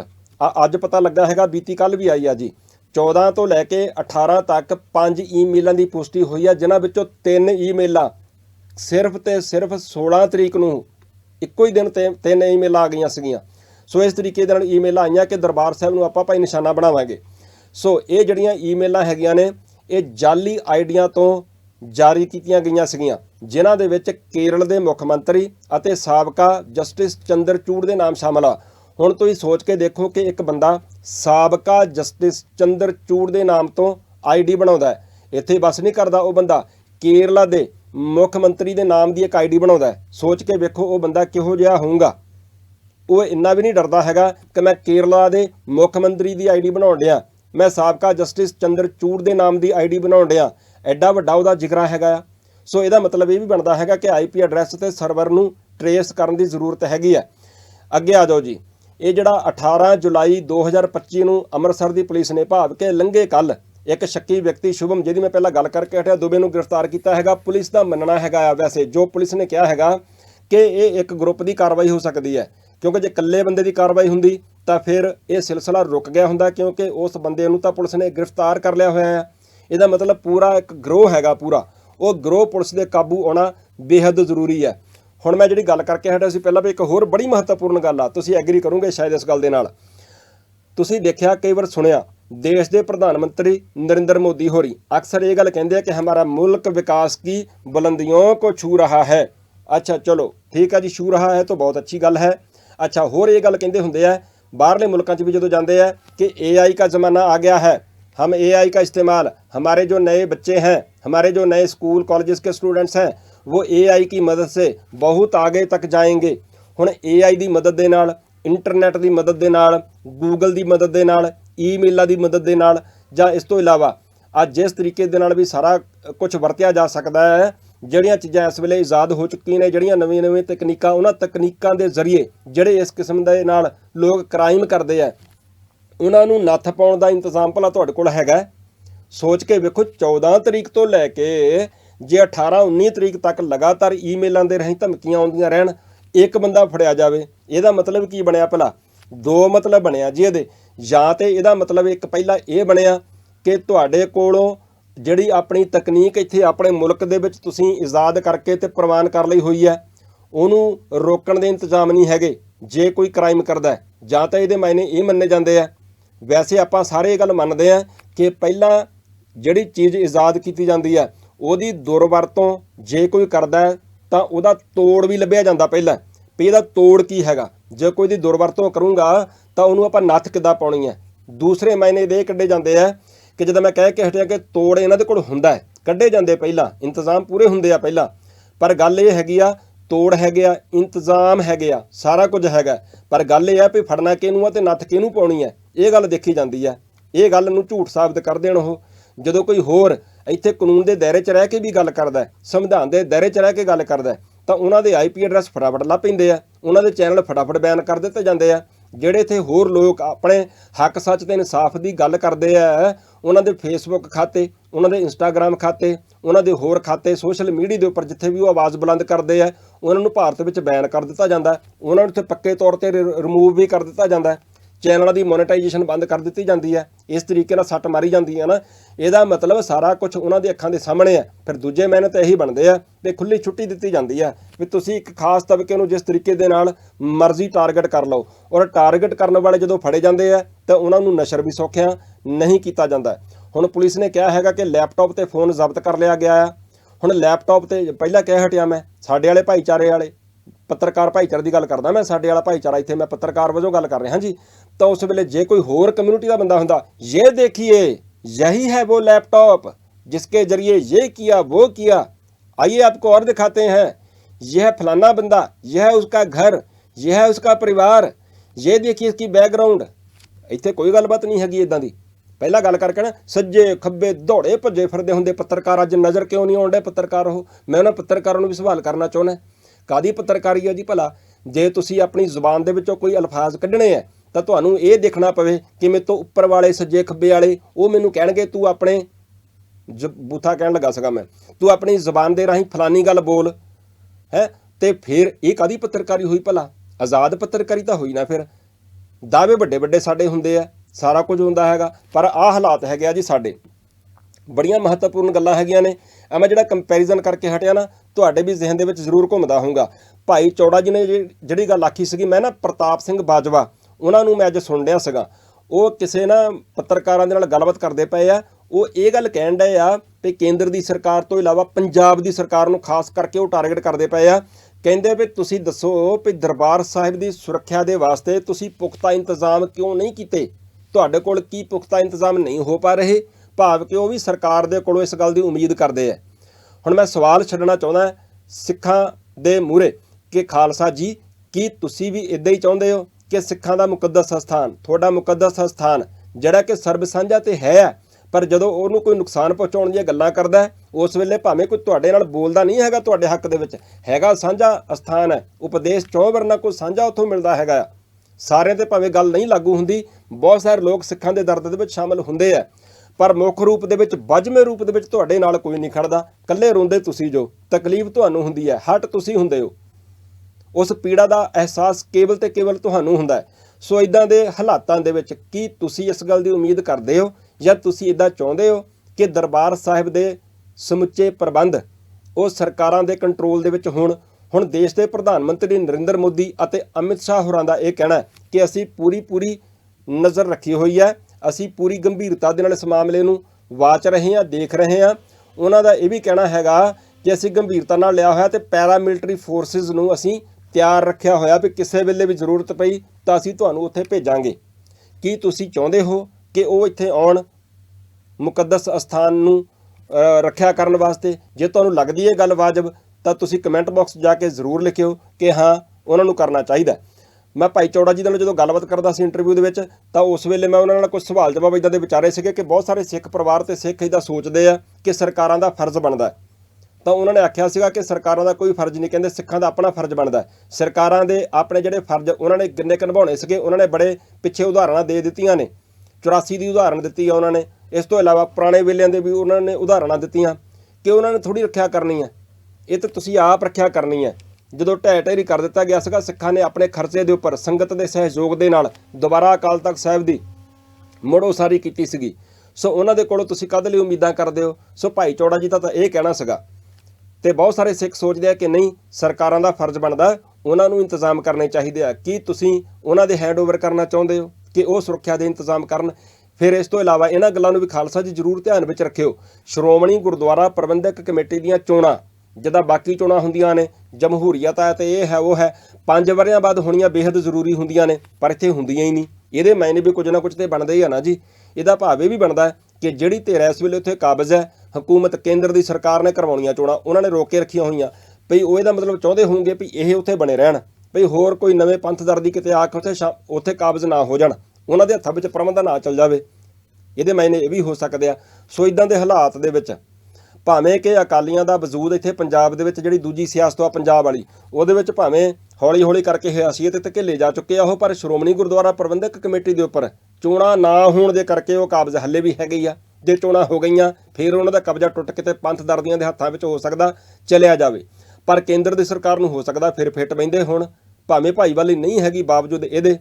ਅੱਜ ਪਤਾ ਲੱਗਾ ਹੈਗਾ, ਬੀਤੀ ਕੱਲ ਵੀ ਆਈ ਆ ਜੀ। 14 ਤੋਂ ਲੈ ਕੇ 18 ਤੱਕ 5 ਈਮੇਲਾਂ ਦੀ ਪੁਸ਼ਟੀ ਹੋਈ ਆ, ਜਿਨ੍ਹਾਂ ਵਿੱਚੋਂ 3 ਈਮੇਲਾਂ ਸਿਰਫ ਤੇ ਸਿਰਫ 16 ਤਰੀਕ ਨੂੰ ਇੱਕੋ ਹੀ ਦਿਨ ਤੇ ਤਿੰਨ ਈਮੇਲਾਂ ਆ ਗਈਆਂ ਸੀਗੀਆਂ। ਸੋ ਇਸ ਤਰੀਕੇ ਦੇ ਨਾਲ ਈਮੇਲਾਂ ਆਈਆਂ ਕਿ ਦਰਬਾਰ ਸਾਹਿਬ ਨੂੰ ਆਪਾਂ ਭਾਈ ਨਿਸ਼ਾਨਾ ਬਣਾਵਾਂਗੇ। ਸੋ ਇਹ ਜਿਹੜੀਆਂ ਈਮੇਲਾਂ ਹੈਗੀਆਂ ਨੇ, ਇਹ ਜਾਲੀ ਆਈਡੀਆਂ ਤੋਂ ਜਾਰੀ ਕੀਤੀਆਂ ਗਈਆਂ ਸੀਗੀਆਂ, ਜਿਨ੍ਹਾਂ ਦੇ ਵਿੱਚ ਕੇਰਲ ਦੇ ਮੁੱਖ ਮੰਤਰੀ ਅਤੇ ਸਾਬਕਾ ਜਸਟਿਸ ਚੰਦਰਚੂੜ ਦੇ ਨਾਮ ਸ਼ਾਮਲ ਆ। ਹੁਣ ਤੁਸੀਂ ਸੋਚ ਕੇ ਦੇਖੋ ਕਿ ਇੱਕ ਬੰਦਾ ਸਾਬਕਾ ਜਸਟਿਸ ਚੰਦਰ ਚੂੜ ਦੇ ਨਾਮ ਤੋਂ ਆਈਡੀ ਬਣਾਉਂਦਾ ਹੈ। ਇੱਥੇ ਬਸ ਨਹੀਂ ਕਰਦਾ ਉਹ ਬੰਦਾ। ਕੇਰਲਾ ਦੇ ਮੁੱਖ ਮੰਤਰੀ ਦੇ ਨਾਮ ਦੀ ਇੱਕ ਆਈਡੀ ਬਣਾਉਂਦਾ ਹੈ। ਸੋਚ ਕੇ ਵੇਖੋ ਉਹ ਬੰਦਾ ਕਿਹੋ ਜਿਹਾ ਹੋਊਗਾ। ਉਹ ਇੰਨਾ ਵੀ ਨਹੀਂ ਡਰਦਾ ਹੈਗਾ ਕਿ ਮੈਂ ਕੇਰਲਾ ਦੇ ਮੁੱਖ ਮੰਤਰੀ ਦੀ ਆਈਡੀ ਬਣਾਉਣ ਡਿਆ। ਮੈਂ ਸਾਬਕਾ ਜਸਟਿਸ ਚੰਦਰ ਚੂੜ ਦੇ ਨਾਮ ਦੀ ਆਈਡੀ ਬਣਾਉਣ ਡਿਆ। ਐਡਾ ਵੱਡਾ ਉਹਦਾ ਜਿਗਰਾ ਹੈਗਾ ਆ। ਸੋ ਇਹਦਾ ਮਤਲਬ ਇਹ ਵੀ ਬਣਦਾ ਹੈਗਾ ਕਿ ਆਈਪੀ ਐਡਰੈਸ ਤੇ ਸਰਵਰ ਨੂੰ ਟਰੇਸ ਕਰਨ ਦੀ ਜ਼ਰੂਰਤ ਹੈਗੀ ਹੈ ਅੱਗੇ ਆ ਜਾਓ ਜੀ। ਇਹ ਜਿਹੜਾ 18 ਜੁਲਾਈ 2025 ਨੂੰ ਅੰਮ੍ਰਿਤਸਰ ਦੀ ਪੁਲਿਸ ਨੇ ਭਾਵ ਕਿ ਲੰਘੇ ਕੱਲ ਇੱਕ ਸ਼ੱਕੀ ਵਿਅਕਤੀ ਸ਼ੁਭਮ, ਜਿਹਦੀ ਮੈਂ ਪਹਿਲਾਂ ਗੱਲ ਕਰਕੇ ਹਟਿਆ, ਦੁਬੇ ਨੂੰ ਗ੍ਰਿਫਤਾਰ ਕੀਤਾ ਹੈਗਾ। ਪੁਲਿਸ ਦਾ ਮੰਨਣਾ ਹੈਗਾ ਆ ਵੈਸੇ, ਜੋ ਪੁਲਿਸ ਨੇ ਕਿਹਾ ਹੈਗਾ ਕਿ ਇਹ ਇੱਕ ਗਰੁੱਪ ਦੀ ਕਾਰਵਾਈ ਹੋ ਸਕਦੀ ਹੈ, ਕਿਉਂਕਿ ਜੇ ਇਕੱਲੇ ਬੰਦੇ ਦੀ ਕਾਰਵਾਈ ਹੁੰਦੀ, ਤਾਂ ਫਿਰ ਇਹ ਸਿਲਸਿਲਾ ਰੁਕ ਗਿਆ ਹੁੰਦਾ, ਕਿਉਂਕਿ ਉਸ ਬੰਦੇ ਨੂੰ ਤਾਂ ਪੁਲਿਸ ਨੇ ਗ੍ਰਿਫਤਾਰ ਕਰ ਲਿਆ ਹੋਇਆ ਹੈ ਇਹਦਾ ਮਤਲਬ ਪੂਰਾ ਇੱਕ ਗਰੋਹ ਹੈਗਾ ਪੂਰਾ। ਉਹ ਗਰੋਹ ਪੁਲਿਸ ਦੇ ਕਾਬੂ ਆਉਣਾ ਬੇहद ਜ਼ਰੂਰੀ ਹੈ। ਹੁਣ ਮੈਂ ਜਿਹੜੀ ਗੱਲ ਕਰਕੇ ਹਟਿਆ ਸੀ ਪਹਿਲਾਂ ਵੀ ਇੱਕ ਹੋਰ ਬੜੀ ਮਹੱਤਵਪੂਰਨ ਗੱਲ ਆ ਤੁਸੀਂ ਐਗਰੀ ਕਰੋਗੇ ਸ਼ਾਇਦ ਇਸ ਗੱਲ ਦੇ ਨਾਲ ਤੁਸੀਂ ਦੇਖਿਆ ਕਈ ਵਾਰ ਸੁਣਿਆ ਦੇਸ਼ ਦੇ ਪ੍ਰਧਾਨ ਮੰਤਰੀ ਨਰਿੰਦਰ ਮੋਦੀ ਹੋਰੀ ਅਕਸਰ ਇਹ ਗੱਲ ਕਹਿੰਦੇ ਆ ਕਿ ਹਮਾਰਾ ਮੁਲਕ ਵਿਕਾਸ ਕੀ ਬੁਲੰਦੀਆਂ ਕੋ ਛੂ ਰਹਾ ਹੈ ਅੱਛਾ ਚਲੋ ਠੀਕ ਹੈ ਜੀ ਛੂ ਰਹਾ ਹੈ ਤਾਂ ਬਹੁਤ ਅੱਛੀ ਗੱਲ ਹੈ ਅੱਛਾ ਹੋਰ ਇਹ ਗੱਲ ਕਹਿੰਦੇ ਹੁੰਦੇ ਆ ਬਾਹਰਲੇ ਮੁਲਕਾਂ 'ਚ ਵੀ ਜਦੋਂ ਜਾਂਦੇ ਆ ਕਿ AI का ज़माना आ गया है हम AI का इस्तेमाल हमारे जो नए बच्चे हैं हमारे जो नए स्कूल कॉलेजेस के स्टूडेंट्स हैं वो AI की मदद से बहुत आगे तक जाएंगे ਹੁਣ AI ਦੀ ਮਦਦ ਦੇ ਨਾਲ ਇੰਟਰਨੈਟ ਦੀ ਮਦਦ ਦੇ ਨਾਲ ਗੂਗਲ ਦੀ ਮਦਦ ਦੇ ਨਾਲ ਈਮੇਲਾਂ ਦੀ ਮਦਦ ਦੇ ਨਾਲ ਜਾਂ ਇਸ ਤੋਂ ਇਲਾਵਾ ਅੱਜ ਜਿਸ ਤਰੀਕੇ ਦੇ ਨਾਲ ਵੀ ਸਾਰਾ ਕੁਝ ਵਰਤਿਆ ਜਾ ਸਕਦਾ ਹੈ ਜਿਹੜੀਆਂ ਚੀਜ਼ਾਂ ਇਸ ਵੇਲੇ ਇਜਾਦ ਹੋ ਚੁੱਕੀਆਂ ਨੇ ਜਿਹੜੀਆਂ ਨਵੀਆਂ ਨਵੀਆਂ ਤਕਨੀਕਾਂ ਉਹਨਾਂ ਤਕਨੀਕਾਂ ਦੇ ਜ਼ਰੀਏ ਜਿਹੜੇ ਇਸ ਕਿਸਮ ਦੇ ਨਾਲ ਲੋਕ ਕ੍ਰਾਈਮ ਕਰਦੇ ਆ ਉਹਨਾਂ ਨੂੰ ਨੱਥ ਪਾਉਣ ਦਾ ਇੰਤਜ਼ਾਮ ਭਲਾ ਤੁਹਾਡੇ ਕੋਲ ਹੈਗਾ ਹੈ? ਸੋਚ ਕੇ ਵੇਖੋ 14 ਤਰੀਕ ਤੋਂ ਲੈ ਕੇ ਜੇ 18 19 ਤਰੀਕ ਤੱਕ ਲਗਾਤਾਰ ਈਮੇਲਾਂ ਦੇ ਰਾਹੀਂ ਧਮਕੀਆਂ ਆਉਂਦੀਆਂ ਰਹਿਣ, ਇੱਕ ਬੰਦਾ ਫੜਿਆ ਜਾਵੇ, ਇਹਦਾ ਮਤਲਬ ਕੀ ਬਣਿਆ ਭਲਾ? ਦੋ ਮਤਲਬ ਬਣਿਆ ਜੀ ਇਹਦੇ। ਜਾਂ ਤੇ ਇਹਦਾ ਮਤਲਬ ਇੱਕ ਪਹਿਲਾ ਇਹ ਬਣਿਆ ਕਿ ਤੁਹਾਡੇ ਕੋਲੋਂ ਜਿਹੜੀ ਆਪਣੀ ਤਕਨੀਕ ਇੱਥੇ ਆਪਣੇ ਮੁਲਕ ਦੇ ਵਿੱਚ ਤੁਸੀਂ ਇਜਾਦ ਕਰਕੇ ਤੇ ਪ੍ਰਵਾਨ ਕਰ ਲਈ ਹੋਈ ਹੈ, ਉਹਨੂੰ ਰੋਕਣ ਦੇ ਇੰਤਜ਼ਾਮ ਨਹੀਂ ਹੈਗੇ, ਜੇ ਕੋਈ ਕ੍ਰਾਈਮ ਕਰਦਾ ਹੈ। ਜਾਂ ਤਾਂ ਇਹਦੇ ਮਾਇਨੇ ਇਹ ਮੰਨੇ ਜਾਂਦੇ ਆ। ਵੈਸੇ ਆਪਾਂ ਸਾਰੇ ਇਹ ਗੱਲ ਮੰਨਦੇ ਆ ਕਿ ਪਹਿਲਾਂ ਜਿਹੜੀ ਚੀਜ਼ ਇਜਾਦ ਕੀਤੀ ਜਾਂਦੀ ਹੈ ਉਹਦੀ ਦੁਰਵਰਤੋਂ ਜੇ ਕੋਈ ਕਰਦਾ ਹੈ, ਤਾਂ ਉਹਦਾ ਤੋੜ ਵੀ ਲੱਭਿਆ ਜਾਂਦਾ ਪਹਿਲਾਂ। ਵੀ ਇਹਦਾ ਤੋੜ ਕੀ ਹੈਗਾ? ਜੇ ਕੋਈ ਦੀ ਦੁਰਵਰਤੋਂ ਕਰੂੰਗਾ, ਤਾਂ ਉਹਨੂੰ ਆਪਾਂ ਨੱਥ ਕਿੱਦਾਂ ਪਾਉਣੀ ਹੈ? ਦੂਸਰੇ ਮਾਇਨੇ ਦੇ ਇਹ ਕੱਢੇ ਜਾਂਦੇ ਆ ਕਿ ਜਦੋਂ ਮੈਂ ਕਹਿ ਕੇ ਹਟਿਆ ਕਿ ਤੋੜ ਇਹਨਾਂ ਦੇ ਕੋਲ ਹੁੰਦਾ ਹੈ। ਕੱਢੇ ਜਾਂਦੇ ਪਹਿਲਾਂ, ਇੰਤਜ਼ਾਮ ਪੂਰੇ ਹੁੰਦੇ ਆ ਪਹਿਲਾਂ। ਪਰ ਗੱਲ ਇਹ ਹੈਗੀ ਆ, ਤੋੜ ਹੈਗੇ ਆ, ਇੰਤਜ਼ਾਮ ਹੈਗੇ ਆ, ਸਾਰਾ ਕੁਝ ਹੈਗਾ। ਪਰ ਗੱਲ ਇਹ ਆ ਵੀ ਫੜਨਾ ਕਿਹਨੂੰ ਆ ਤੇ ਨੱਥ ਕਿਹਨੂੰ ਪਾਉਣੀ ਹੈ? ਇਹ ਗੱਲ ਦੇਖੀ ਜਾਂਦੀ ਆ। ਇਹ ਗੱਲ ਨੂੰ ਝੂਠ ਸਾਬਤ ਕਰ ਦੇਣ ਉਹ। ਜਦੋਂ ਕੋਈ ਹੋਰ ਇੱਥੇ ਕਾਨੂੰਨ ਦੇ ਦਾਇਰੇ 'ਚ ਰਹਿ ਕੇ ਵੀ ਗੱਲ ਕਰਦਾ ਹੈ, ਸੰਵਿਧਾਨ ਦੇ ਦਾਇਰੇ 'ਚ ਰਹਿ ਕੇ ਗੱਲ ਕਰਦਾ ਹੈ, ਤਾਂ ਉਹਨਾਂ ਦੇ ਆਈਪੀ ਐਡਰੈਸ ਫਟਾਫਟ ਲੱਭ ਪੈਂਦੇ ਆ, ਉਹਨਾਂ ਦੇ ਚੈਨਲ ਫਟਾਫਟ ਬੈਨ ਕਰ ਦਿੱਤੇ ਜਾਂਦੇ ਆ, ਜਿਹੜੇ ਇੱਥੇ ਹੋਰ ਲੋਕ ਆਪਣੇ ਹੱਕ, ਸੱਚ ਤੇ ਇਨਸਾਫ ਦੀ ਗੱਲ ਕਰਦੇ ਆ, ਉਹਨਾਂ ਦੇ ਫੇਸਬੁੱਕ ਖਾਤੇ, ਉਹਨਾਂ ਦੇ ਇੰਸਟਾਗ੍ਰam ਖਾਤੇ, ਉਹਨਾਂ ਦੇ ਹੋਰ ਖਾਤੇ ਸੋਸ਼ਲ ਮੀਡੀਆ ਦੇ ਉੱਪਰ ਜਿੱਥੇ ਵੀ ਉਹ ਆਵਾਜ਼ ਬੁਲੰਦ ਕਰਦੇ ਆ, ਉਹਨਾਂ ਨੂੰ ਭਾਰਤ ਵਿੱਚ ਬੈਨ ਕਰ ਦਿੱਤਾ ਜਾਂਦਾ, ਉਹਨਾਂ ਨੂੰ ਇੱਥੇ ਪੱਕੇ ਤੌਰ ਤੇ ਰਿਮੂਵ ਵੀ ਕਰ ਦਿੱਤਾ ਜਾਂਦਾ ਚੈਨਲਾਂ ਦੀ ਮੋਨੇਟਾਈਜੇਸ਼ਨ ਬੰਦ ਕਰ ਦਿੱਤੀ ਜਾਂਦੀ ਹੈ। ਇਸ ਤਰੀਕੇ ਨਾਲ ਸੱਟ ਮਾਰੀ ਜਾਂਦੀ ਹੈ ਨਾ। ਇਹਦਾ ਮਤਲਬ ਸਾਰਾ ਕੁਝ ਉਹਨਾਂ ਦੀ ਅੱਖਾਂ ਦੇ ਸਾਹਮਣੇ ਹੈ। ਫਿਰ ਦੂਜੇ ਮਿਹਨਤ ਇਹੀ ਬਣਦੇ ਆ ਵੀ ਖੁੱਲੀ ਛੁੱਟੀ ਦਿੱਤੀ ਜਾਂਦੀ ਹੈ ਵੀ ਤੁਸੀਂ ਇੱਕ ਖਾਸ ਤਬਕੇ ਨੂੰ ਜਿਸ ਤਰੀਕੇ ਦੇ ਨਾਲ ਮਰਜ਼ੀ ਟਾਰਗੇਟ ਕਰ ਲਓ। ਔਰ ਟਾਰਗੇਟ ਕਰਨ ਵਾਲੇ ਜਦੋਂ ਫੜੇ ਜਾਂਦੇ ਆ, ਤਾਂ ਉਹਨਾਂ ਨੂੰ ਨਸ਼ਰ ਵੀ ਸੌਖਿਆਂ ਨਹੀਂ ਕੀਤਾ ਜਾਂਦਾ। ਹੁਣ ਪੁਲਿਸ ਨੇ ਕਿਹਾ ਹੈਗਾ ਕਿ ਲੈਪਟਾਪ ਤੇ ਫੋਨ ਜ਼ਬਤ ਕਰ ਲਿਆ ਗਿਆ ਆ। ਹੁਣ ਲੈਪਟਾਪ ਤੇ ਪਹਿਲਾਂ ਕਹਿ ਹਟਿਆ ਮੈਂ? ਸਾਡੇ ਵਾਲੇ ਭਾਈਚਾਰੇ ਵਾਲੇ। ਪੱਤਰਕਾਰ ਭਾਈਚਾਰੇ ਦੀ ਗੱਲ ਕਰਦਾ ਮੈਂ, ਸਾਡੇ ਵਾਲਾ ਭਾਈਚਾਰਾ ਇੱਥੇ ਮੈਂ ਪੱਤਰਕਾਰ ਵਜੋਂ ਗੱਲ ਕਰ ਰਿਹਾ ਹਾਂ ਜੀ ਤਾਂ ਉਸ ਵੇਲੇ ਜੇ ਕੋਈ ਹੋਰ ਕਮਿਊਨਿਟੀ ਦਾ ਬੰਦਾ ਹੁੰਦਾ ਇਹ ਦੇਖੀਏ, ਯਹੀ ਹੈ ਉਹ ਲੈਪਟਾਪ जिसके जरिए ये किया वो किया आइए आपको और दिखाते हैं यह फलाना बंदा यह ਘਰ घर यह उसका परिवार ये देखिए इसकी ਬੈਕਗ੍ਰਾਉਂਡ ਇੱਥੇ ਕੋਈ ਗੱਲਬਾਤ ਨਹੀਂ ਹੈਗੀ ਇਦਾਂ ਦੀ। ਪਹਿਲਾਂ ਗੱਲ ਕਰਕੇ ਨਾ, ਸੱਜੇ ਖੱਬੇ ਦੌੜੇ ਭੱਜੇ ਫਿਰਦੇ ਹੁੰਦੇ ਪੱਤਰਕਾਰ, ਅੱਜ ਨਜ਼ਰ ਕਿਉਂ ਨਹੀਂ ਆਉਂਦੇ ਪੱਤਰਕਾਰ ਉਹ? ਮੈਂ ਉਹਨਾਂ ਪੱਤਰਕਾਰਾਂ ਨੂੰ ਵੀ ਸਵਾਲ ਕਰਨਾ ਚਾਹੁੰਦਾ। ਕਾਦੀ ਪੱਤਰਕਾਰੀ ਹੈ ਜੀ ਭਲਾ? ਜੇ ਤੁਸੀਂ ਆਪਣੀ ਜ਼ੁਬਾਨ ਦੇ ਵਿੱਚੋਂ ਕੋਈ ਅਲਫਾਜ਼ ਕੱਢਣੇ ਆ, ਤਾਂ ਤੁਹਾਨੂੰ ਇਹ ਦੇਖਣਾ ਪਵੇ ਕਿ ਮੇਰੇ ਤੋਂ ਉੱਪਰ ਵਾਲੇ, ਸੱਜੇ ਖੱਬੇ ਵਾਲੇ, ਉਹ ਮੈਨੂੰ ਕਹਿਣਗੇ, ਤੂੰ ਆਪਣੇ ਜ- ਬੂਥਾ ਕਹਿਣ ਲੱਗਾ ਸੀਗਾ ਮੈਂ। ਤੂੰ ਆਪਣੀ ਜ਼ੁਬਾਨ ਦੇ ਰਾਹੀਂ ਫਲਾਨੀ ਗੱਲ ਬੋਲ। ਹੈ? ਤੇ ਫਿਰ ਇਹ ਕਾਦੀ ਪੱਤਰਕਾਰੀ ਹੋਈ ਭਲਾ? ਆਜ਼ਾਦ ਪੱਤਰਕਾਰੀ ਤਾਂ ਹੋਈ ਨਾ ਫਿਰ। ਦਾਅਵੇ ਵੱਡੇ ਵੱਡੇ ਸਾਡੇ ਹੁੰਦੇ ਆ, ਸਾਰਾ ਕੁਝ ਹੁੰਦਾ ਹੈਗਾ, ਪਰ ਆਹ ਹਾਲਾਤ ਹੈਗੇ ਆ ਜੀ ਸਾਡੇ। ਬੜੀਆਂ ਮਹੱਤਵਪੂਰਨ ਗੱਲਾਂ ਹੈਗੀਆਂ ਨੇ। ਆ ਮੈਂ ਜਿਹੜਾ ਕੰਪੈਰੀਜ਼ਨ ਕਰਕੇ ਹਟਿਆ ਨਾ, ਤੁਹਾਡੇ ਵੀ ਜ਼ਿਹਨ ਦੇ ਵਿੱਚ ਜ਼ਰੂਰ ਘੁੰਮਦਾ ਹੋਊਗਾ। ਭਾਈ ਚੌੜਾ ਜੀ ਨੇ ਜੇ- ਜਿਹੜੀ ਗੱਲ ਆਖੀ ਸੀਗੀ, ਮੈਂ ਨਾ ਪ੍ਰਤਾਪ ਸਿੰਘ ਬਾਜਵਾ, ਉਹਨਾਂ ਨੂੰ ਮੈਂ ਅੱਜ ਸੁਣ ਲਿਆ ਸੀਗਾ। ਉਹ ਕਿਸੇ ਨਾ ਪੱਤਰਕਾਰਾਂ ਦੇ ਨਾਲ ਗੱਲਬਾਤ ਕਰਦੇ ਪਏ ਆ। ਉਹ ਇਹ ਗੱਲ ਕਹਿਣ ਡਏ ਆ ਕਿ ਕੇਂਦਰ ਦੀ ਸਰਕਾਰ ਤੋਂ ਇਲਾਵਾ ਪੰਜਾਬ ਦੀ ਸਰਕਾਰ ਨੂੰ ਖਾਸ ਕਰਕੇ ਉਹ ਟਾਰਗੇਟ ਕਰਦੇ ਪਏ ਆ। ਕਹਿੰਦੇ ਵੀ ਤੁਸੀਂ ਦੱਸੋ ਵੀ ਦਰਬਾਰ ਸਾਹਿਬ ਦੀ ਸੁਰੱਖਿਆ ਦੇ ਵਾਸਤੇ ਤੁਸੀਂ ਪੁਖਤਾ ਇੰਤਜ਼ਾਮ ਕਿਉਂ ਨਹੀਂ ਕੀਤੇ? ਤੁਹਾਡੇ ਕੋਲ ਕੀ ਪੁਖਤਾ ਇੰਤਜ਼ਾਮ ਨਹੀਂ ਹੋ ਪਾ ਰਹੇ? ਭਾਵ ਕਿ ਉਹ ਵੀ ਸਰਕਾਰ ਦੇ ਕੋਲੋਂ ਇਸ ਗੱਲ ਦੀ ਉਮੀਦ ਕਰਦੇ ਆ ਹੁਣ ਮੈਂ ਸਵਾਲ ਛੱਡਣਾ ਚਾਹੁੰਦਾ ਸਿੱਖਾਂ ਦੇ ਮੂਹਰੇ ਕਿ ਖਾਲਸਾ ਜੀ, ਕੀ ਤੁਸੀਂ ਵੀ ਇਦਾਂ ਹੀ ਚਾਹੁੰਦੇ ਹੋ ਕਿ ਸਿੱਖਾਂ ਦਾ ਮੁਕੱਦਸ ਸਥਾਨ ਤੁਹਾਡਾ ਮੁਕੱਦਸ ਸਥਾਨ ਜਿਹੜਾ ਕਿ ਸਰਬ ਸਾਂਝਾ ਤੇ ਹੈ ਪਰ ਜਦੋਂ ਉਹਨੂੰ ਕੋਈ ਨੁਕਸਾਨ ਪਹੁੰਚਾਉਣ ਦੀਆਂ ਗੱਲਾਂ ਕਰਦਾ ਉਸ ਵੇਲੇ ਭਾਵੇਂ ਕੋਈ ਤੁਹਾਡੇ ਨਾਲ ਬੋਲਦਾ ਨਹੀਂ ਹੈਗਾ ਤੁਹਾਡੇ ਹੱਕ ਦੇ ਵਿੱਚ, ਹੈਗਾ ਸਾਂਝਾ ਸਥਾਨ ਹੈ, ਉਪਦੇਸ਼ ਚੋਂ ਵਰਨਾ ਕੋਈ ਸਾਂਝਾ ਉੱਥੋਂ ਮਿਲਦਾ ਹੈਗਾ ਆ। ਸਾਰਿਆਂ ਤੇ ਭਾਵੇਂ ਗੱਲ ਨਹੀਂ ਲਾਗੂ ਹੁੰਦੀ, ਬਹੁਤ ਸਾਰੇ ਲੋਕ ਸਿੱਖਾਂ ਦੇ ਦਰਦ ਦੇ ਵਿੱਚ ਸ਼ਾਮਲ ਹੁੰਦੇ ਆ ਪਰ ਮੁੱਖ ਰੂਪ ਦੇ ਵਿੱਚ, ਵੱਜਵੇਂ ਰੂਪ ਦੇ ਵਿੱਚ ਤੁਹਾਡੇ ਨਾਲ ਕੋਈ ਨਹੀਂ ਖੜਦਾ। ਇਕੱਲੇ ਰੋਂਦੇ ਤੁਸੀਂ ਜੋ। ਤਕਲੀਫ ਤੁਹਾਨੂੰ ਹੁੰਦੀ ਹੈ। ਹਟ ਤੁਸੀਂ ਹੁੰਦੇ ਹੋ। ਉਸ ਪੀੜਾ ਦਾ ਅਹਿਸਾਸ ਕੇਵਲ ਤੇ ਕੇਵਲ ਤੁਹਾਨੂੰ ਹੁੰਦਾ ਹੈ। ਸੋ ਇਦਾਂ ਦੇ ਹਾਲਾਤਾਂ ਦੇ ਵਿੱਚ ਕੀ ਤੁਸੀਂ ਇਸ ਗੱਲ ਦੀ ਉਮੀਦ ਕਰਦੇ ਹੋ? ਜਾਂ ਤੁਸੀਂ ਇਦਾਂ ਚਾਹੁੰਦੇ ਹੋ ਕਿ ਦਰਬਾਰ ਸਾਹਿਬ ਦੇ ਸਮੁੱਚੇ ਪ੍ਰਬੰਧ ਉਹ ਸਰਕਾਰਾਂ ਦੇ ਕੰਟਰੋਲ ਦੇ ਵਿੱਚ ਹੋਣ? ਹੁਣ ਦੇਸ਼ ਦੇ ਪ੍ਰਧਾਨ ਮੰਤਰੀ ਨਰਿੰਦਰ ਮੋਦੀ ਅਤੇ ਅਮਿਤ ਸ਼ਾਹ ਹੋਰਾਂ ਦਾ ਇਹ ਕਹਿਣਾ ਹੈ ਕਿ ਅਸੀਂ ਪੂਰੀ ਪੂਰੀ ਨਜ਼ਰ ਰੱਖੀ ਹੋਈ ਹੈ। ਅਸੀਂ ਪੂਰੀ ਗੰਭੀਰਤਾ ਦੇ ਨਾਲ ਇਸ ਮਾਮਲੇ ਨੂੰ ਵਾਚ ਰਹੇ ਹਾਂ, ਦੇਖ ਰਹੇ ਹਾਂ। ਉਹਨਾਂ ਦਾ ਇਹ ਵੀ ਕਹਿਣਾ ਹੈਗਾ ਕਿ ਅਸੀਂ ਗੰਭੀਰਤਾ ਨਾਲ ਲਿਆ ਹੋਇਆ ਤੇ ਪੈਰਾਮਿਲਟਰੀ ਫੋਰਸਿਸ ਨੂੰ ਅਸੀਂ ਤਿਆਰ ਰੱਖਿਆ ਹੋਇਆ ਵੀ ਕਿਸੇ ਵੇਲੇ ਵੀ ਜ਼ਰੂਰਤ ਪਈ ਤਾਂ ਅਸੀਂ ਤੁਹਾਨੂੰ ਉੱਥੇ ਭੇਜਾਂਗੇ। ਕੀ ਤੁਸੀਂ ਚਾਹੁੰਦੇ ਹੋ ਕਿ ਉਹ ਇੱਥੇ ਆਉਣ ਮੁਕੱਦਸ ਅਸਥਾਨ ਨੂੰ ਰੱਖਿਆ ਕਰਨ ਵਾਸਤੇ? ਜੇ ਤੁਹਾਨੂੰ ਲੱਗਦੀ ਹੈ ਗੱਲ ਵਾਜਬ, ਤਾਂ ਤੁਸੀਂ ਕਮੈਂਟ ਬਾਕਸ ਜਾ ਕੇ ਜ਼ਰੂਰ ਲਿਖਿਓ ਕਿ ਹਾਂ, ਉਹਨਾਂ ਨੂੰ ਕਰਨਾ ਚਾਹੀਦਾ ਮੈਂ ਭਾਈ ਚੌੜਾ ਜੀ ਨਾਲ ਜਦੋਂ ਗੱਲਬਾਤ ਕਰਦਾ ਸੀ ਇੰਟਰਵਿਊ ਦੇ ਵਿੱਚ, ਤਾਂ ਉਸ ਵੇਲੇ ਮੈਂ ਉਹਨਾਂ ਨਾਲ ਕੁਝ ਸਵਾਲ ਜਵਾਬ ਇਦਾਂ ਦੇ ਵਿਚਾਰੇ ਸੀਗੇ ਕਿ ਬਹੁਤ ਸਾਰੇ ਸਿੱਖ ਪਰਿਵਾਰ ਤੇ ਸਿੱਖ ਇਦਾਂ ਸੋਚਦੇ ਆ ਕਿ ਸਰਕਾਰਾਂ ਦਾ ਫਰਜ਼ ਬਣਦਾ ਤਾਂ ਉਹਨਾਂ ਨੇ ਆਖਿਆ ਸੀਗਾ ਕਿ ਸਰਕਾਰਾਂ ਦਾ ਕੋਈ ਫਰਜ਼ ਨਹੀਂ, ਕਹਿੰਦੇ ਸਿੱਖਾਂ ਦਾ ਆਪਣਾ ਫਰਜ਼ ਬਣਦਾ ਸਰਕਾਰਾਂ ਦੇ ਆਪਣੇ ਜਿਹੜੇ ਫਰਜ਼ ਉਹਨਾਂ ਨੇ ਕਿੰਨੇ ਕੁ ਨਿਭਾਉਣੇ ਸੀਗੇ, ਉਹਨਾਂ ਨੇ ਬੜੇ ਪਿੱਛੇ ਉਦਾਹਰਨਾਂ ਦੇ ਦਿੱਤੀਆਂ ਨੇ। 84 ਦੀ ਉਦਾਹਰਨ ਦਿੱਤੀ ਆ ਉਹਨਾਂ ਨੇ। ਇਸ ਤੋਂ ਇਲਾਵਾ ਪੁਰਾਣੇ ਵੇਲਿਆਂ ਦੇ ਵੀ ਉਹਨਾਂ ਨੇ ਉਦਾਹਰਨਾਂ ਦਿੱਤੀਆਂ ਕਿ ਉਹਨਾਂ ਨੇ ਥੋੜੀ ਰੱਖਿਆ ਕਰਨੀ ਹੈ। ਇਹ ਤਾਂ ਤੁਸੀਂ ਆਪ ਰੱਖਿਆ ਕਰਨੀ ਹੈ। ਜਦੋਂ ਢਹਿ ਢੇਰੀ ਕਰ ਦਿੱਤਾ ਗਿਆ ਸੀਗਾ, ਸਿੱਖਾਂ ਨੇ ਆਪਣੇ ਖਰਚੇ ਦੇ ਉੱਪਰ ਸੰਗਤ ਦੇ ਸਹਿਯੋਗ ਦੇ ਨਾਲ ਦੁਬਾਰਾ ਅਕਾਲ ਤਖਤ ਸਾਹਿਬ ਦੀ ਮੁੜ ਉਸਾਰੀ ਕੀਤੀ ਸੀਗੀ। ਸੋ ਉਹਨਾਂ ਦੇ ਕੋਲੋਂ ਤੁਸੀਂ ਕਦ ਲਈ ਉਮੀਦਾਂ ਕਰਦੇ ਹੋ? ਸੋ ਭਾਈ ਚੌੜਾ ਜੀ ਦਾ ਤਾਂ ਇਹ ਕਹਿਣਾ ਸੀਗਾ ਤੇ ਬਹੁਤ ਸਾਰੇ ਸਿੱਖ ਸੋਚਦੇ ਆ ਕਿ ਨਹੀਂ, ਸਰਕਾਰਾਂ ਦਾ ਫਰਜ਼ ਬਣਦਾ, ਉਹਨਾਂ ਨੂੰ ਇੰਤਜ਼ਾਮ ਕਰਨੇ ਚਾਹੀਦੇ ਆ। ਕੀ ਤੁਸੀਂ ਉਹਨਾਂ ਦੇ ਹੈਂਡਓਵਰ ਕਰਨਾ ਚਾਹੁੰਦੇ ਹੋ ਕਿ ਉਹ ਸੁਰੱਖਿਆ ਦੇ ਇੰਤਜ਼ਾਮ ਕਰਨ? ਫਿਰ ਇਸ ਤੋਂ ਇਲਾਵਾ ਇਹਨਾਂ ਗੱਲਾਂ ਨੂੰ ਵੀ ਖਾਲਸਾ ਜੀ ਜ਼ਰੂਰ ਧਿਆਨ ਵਿੱਚ ਰੱਖਿਓ। ਸ਼੍ਰੋਮਣੀ ਗੁਰਦੁਆਰਾ ਪ੍ਰਬੰਧਕ ਕਮੇਟੀ ਦੀਆਂ ਚੋਣਾਂ ਜਿੱਦਾਂ ਬਾਕੀ ਚੋਣਾਂ ਹੁੰਦੀਆਂ ਨੇ, ਜਮਹੂਰੀਅਤ ਹੈ ਤੇ ਇਹ ਹੈ, ਉਹ ਹੈ। ਪੰਜ ਵਰਿਆਂ ਬਾਅਦ ਹੋਣੀਆਂ ਬੇहद ਜ਼ਰੂਰੀ ਹੁੰਦੀਆਂ ਨੇ, ਪਰ ਇੱਥੇ ਹੁੰਦੀਆਂ ਹੀ ਨਹੀਂ। ਇਹਦੇ ਮਾਇਨੇ ਵੀ ਕੁਝ ਨਾ ਕੁਝ ਤੇ ਬਣਦਾ ਹੀ ਆ ਨਾ ਜੀ। ਇਹਦਾ ਭਾਵ ਇਹ ਵੀ ਬਣਦਾ ਕਿ ਜਿਹੜੀ ਧਿਰ ਇਸ ਵੇਲੇ ਉੱਥੇ ਕਾਬਜ਼ ਹੈ, ਹਕੂਮਤ ਕੇਂਦਰ ਦੀ ਸਰਕਾਰ ਨੇ ਕਰਵਾਉਣੀਆਂ ਚੋਣਾਂ, ਉਹਨਾਂ ਨੇ ਰੋਕ ਕੇ ਰੱਖੀਆਂ ਹੋਈਆਂ। ਭਈ ਉਹ ਇਹਦਾ ਮਤਲਬ ਚਾਹੁੰਦੇ ਹੋਣਗੇ ਵੀ ਇਹ ਉੱਥੇ ਬਣੇ ਰਹਿਣ। ਭਈ ਹੋਰ ਕੋਈ ਨਵੇਂ ਪੰਥ ਦਰਦੀ ਕਿਤੇ ਆ ਕੇ ਉੱਥੇ ਸ਼ਾ- ਉੱਥੇ ਕਾਬਜ਼ ਨਾ ਹੋ ਜਾਣ। ਉਹਨਾਂ ਦੇ ਹੱਥਾਂ ਵਿੱਚ ਪ੍ਰਬੰਧ ਨਾ ਚੱਲ ਜਾਵੇ। ਇਹਦੇ ਮਾਇਨੇ ਇਹ ਵੀ ਹੋ ਸਕਦੇ ਆ। ਸੋ ਇਦਾਂ ਦੇ ਹਾਲਾਤ ਦੇ ਵਿੱਚ ਭਾਵੇਂ ਕਿ ਅਕਾਲੀਆਂ ਦਾ ਵਜੂਦ ਇੱਥੇ ਪੰਜਾਬ ਦੇ ਵਿੱਚ ਜਿਹੜੀ ਦੂਜੀ ਸਿਆਸਤ ਆ ਪੰਜਾਬ ਵਾਲੀ, ਉਹਦੇ ਵਿੱਚ ਭਾਵੇਂ ਹੌਲੀ ਹੌਲੀ ਕਰਕੇ ਹਯਾਸੀਅਤ ਤੇ ਧਕੇਲੇ ਜਾ ਚੁੱਕੇ ਆ ਉਹ, ਪਰ ਸ਼੍ਰੋਮਣੀ ਗੁਰਦੁਆਰਾ ਪ੍ਰਬੰਧਕ ਕਮੇਟੀ ਦੇ ਉੱਪਰ ਚੋਣਾਂ ਨਾ ਹੋਣ ਦੇ ਕਰਕੇ ਉਹ ਕਾਬਜ਼ ਹੱਲੇ ਵੀ ਹੈਗੇ ਆ। ਜੇ ਚੋਣਾਂ ਹੋ ਗਈਆਂ, ਫਿਰ ਉਹਨਾਂ ਦਾ ਕਬਜ਼ਾ ਟੁੱਟ ਕੇ ਤੇ ਪੰਥ ਦਰਦੀਆਂ ਦੇ ਹੱਥਾਂ ਵਿੱਚ ਹੋ ਸਕਦਾ, ਚਲਿਆ ਜਾਵੇ। ਪਰ ਕੇਂਦਰ ਦੀ ਸਰਕਾਰ ਨੂੰ ਹੋ ਸਕਦਾ ਫਿਰ ਫਿੱਟ ਬੈਂਦੇ ਹੁਣ। ਭਾਵੇਂ ਭਾਈਵਾਲੀ ਨਹੀਂ ਹੈਗੀ ਬਾਵਜੂਦ ਇਹਦੇ,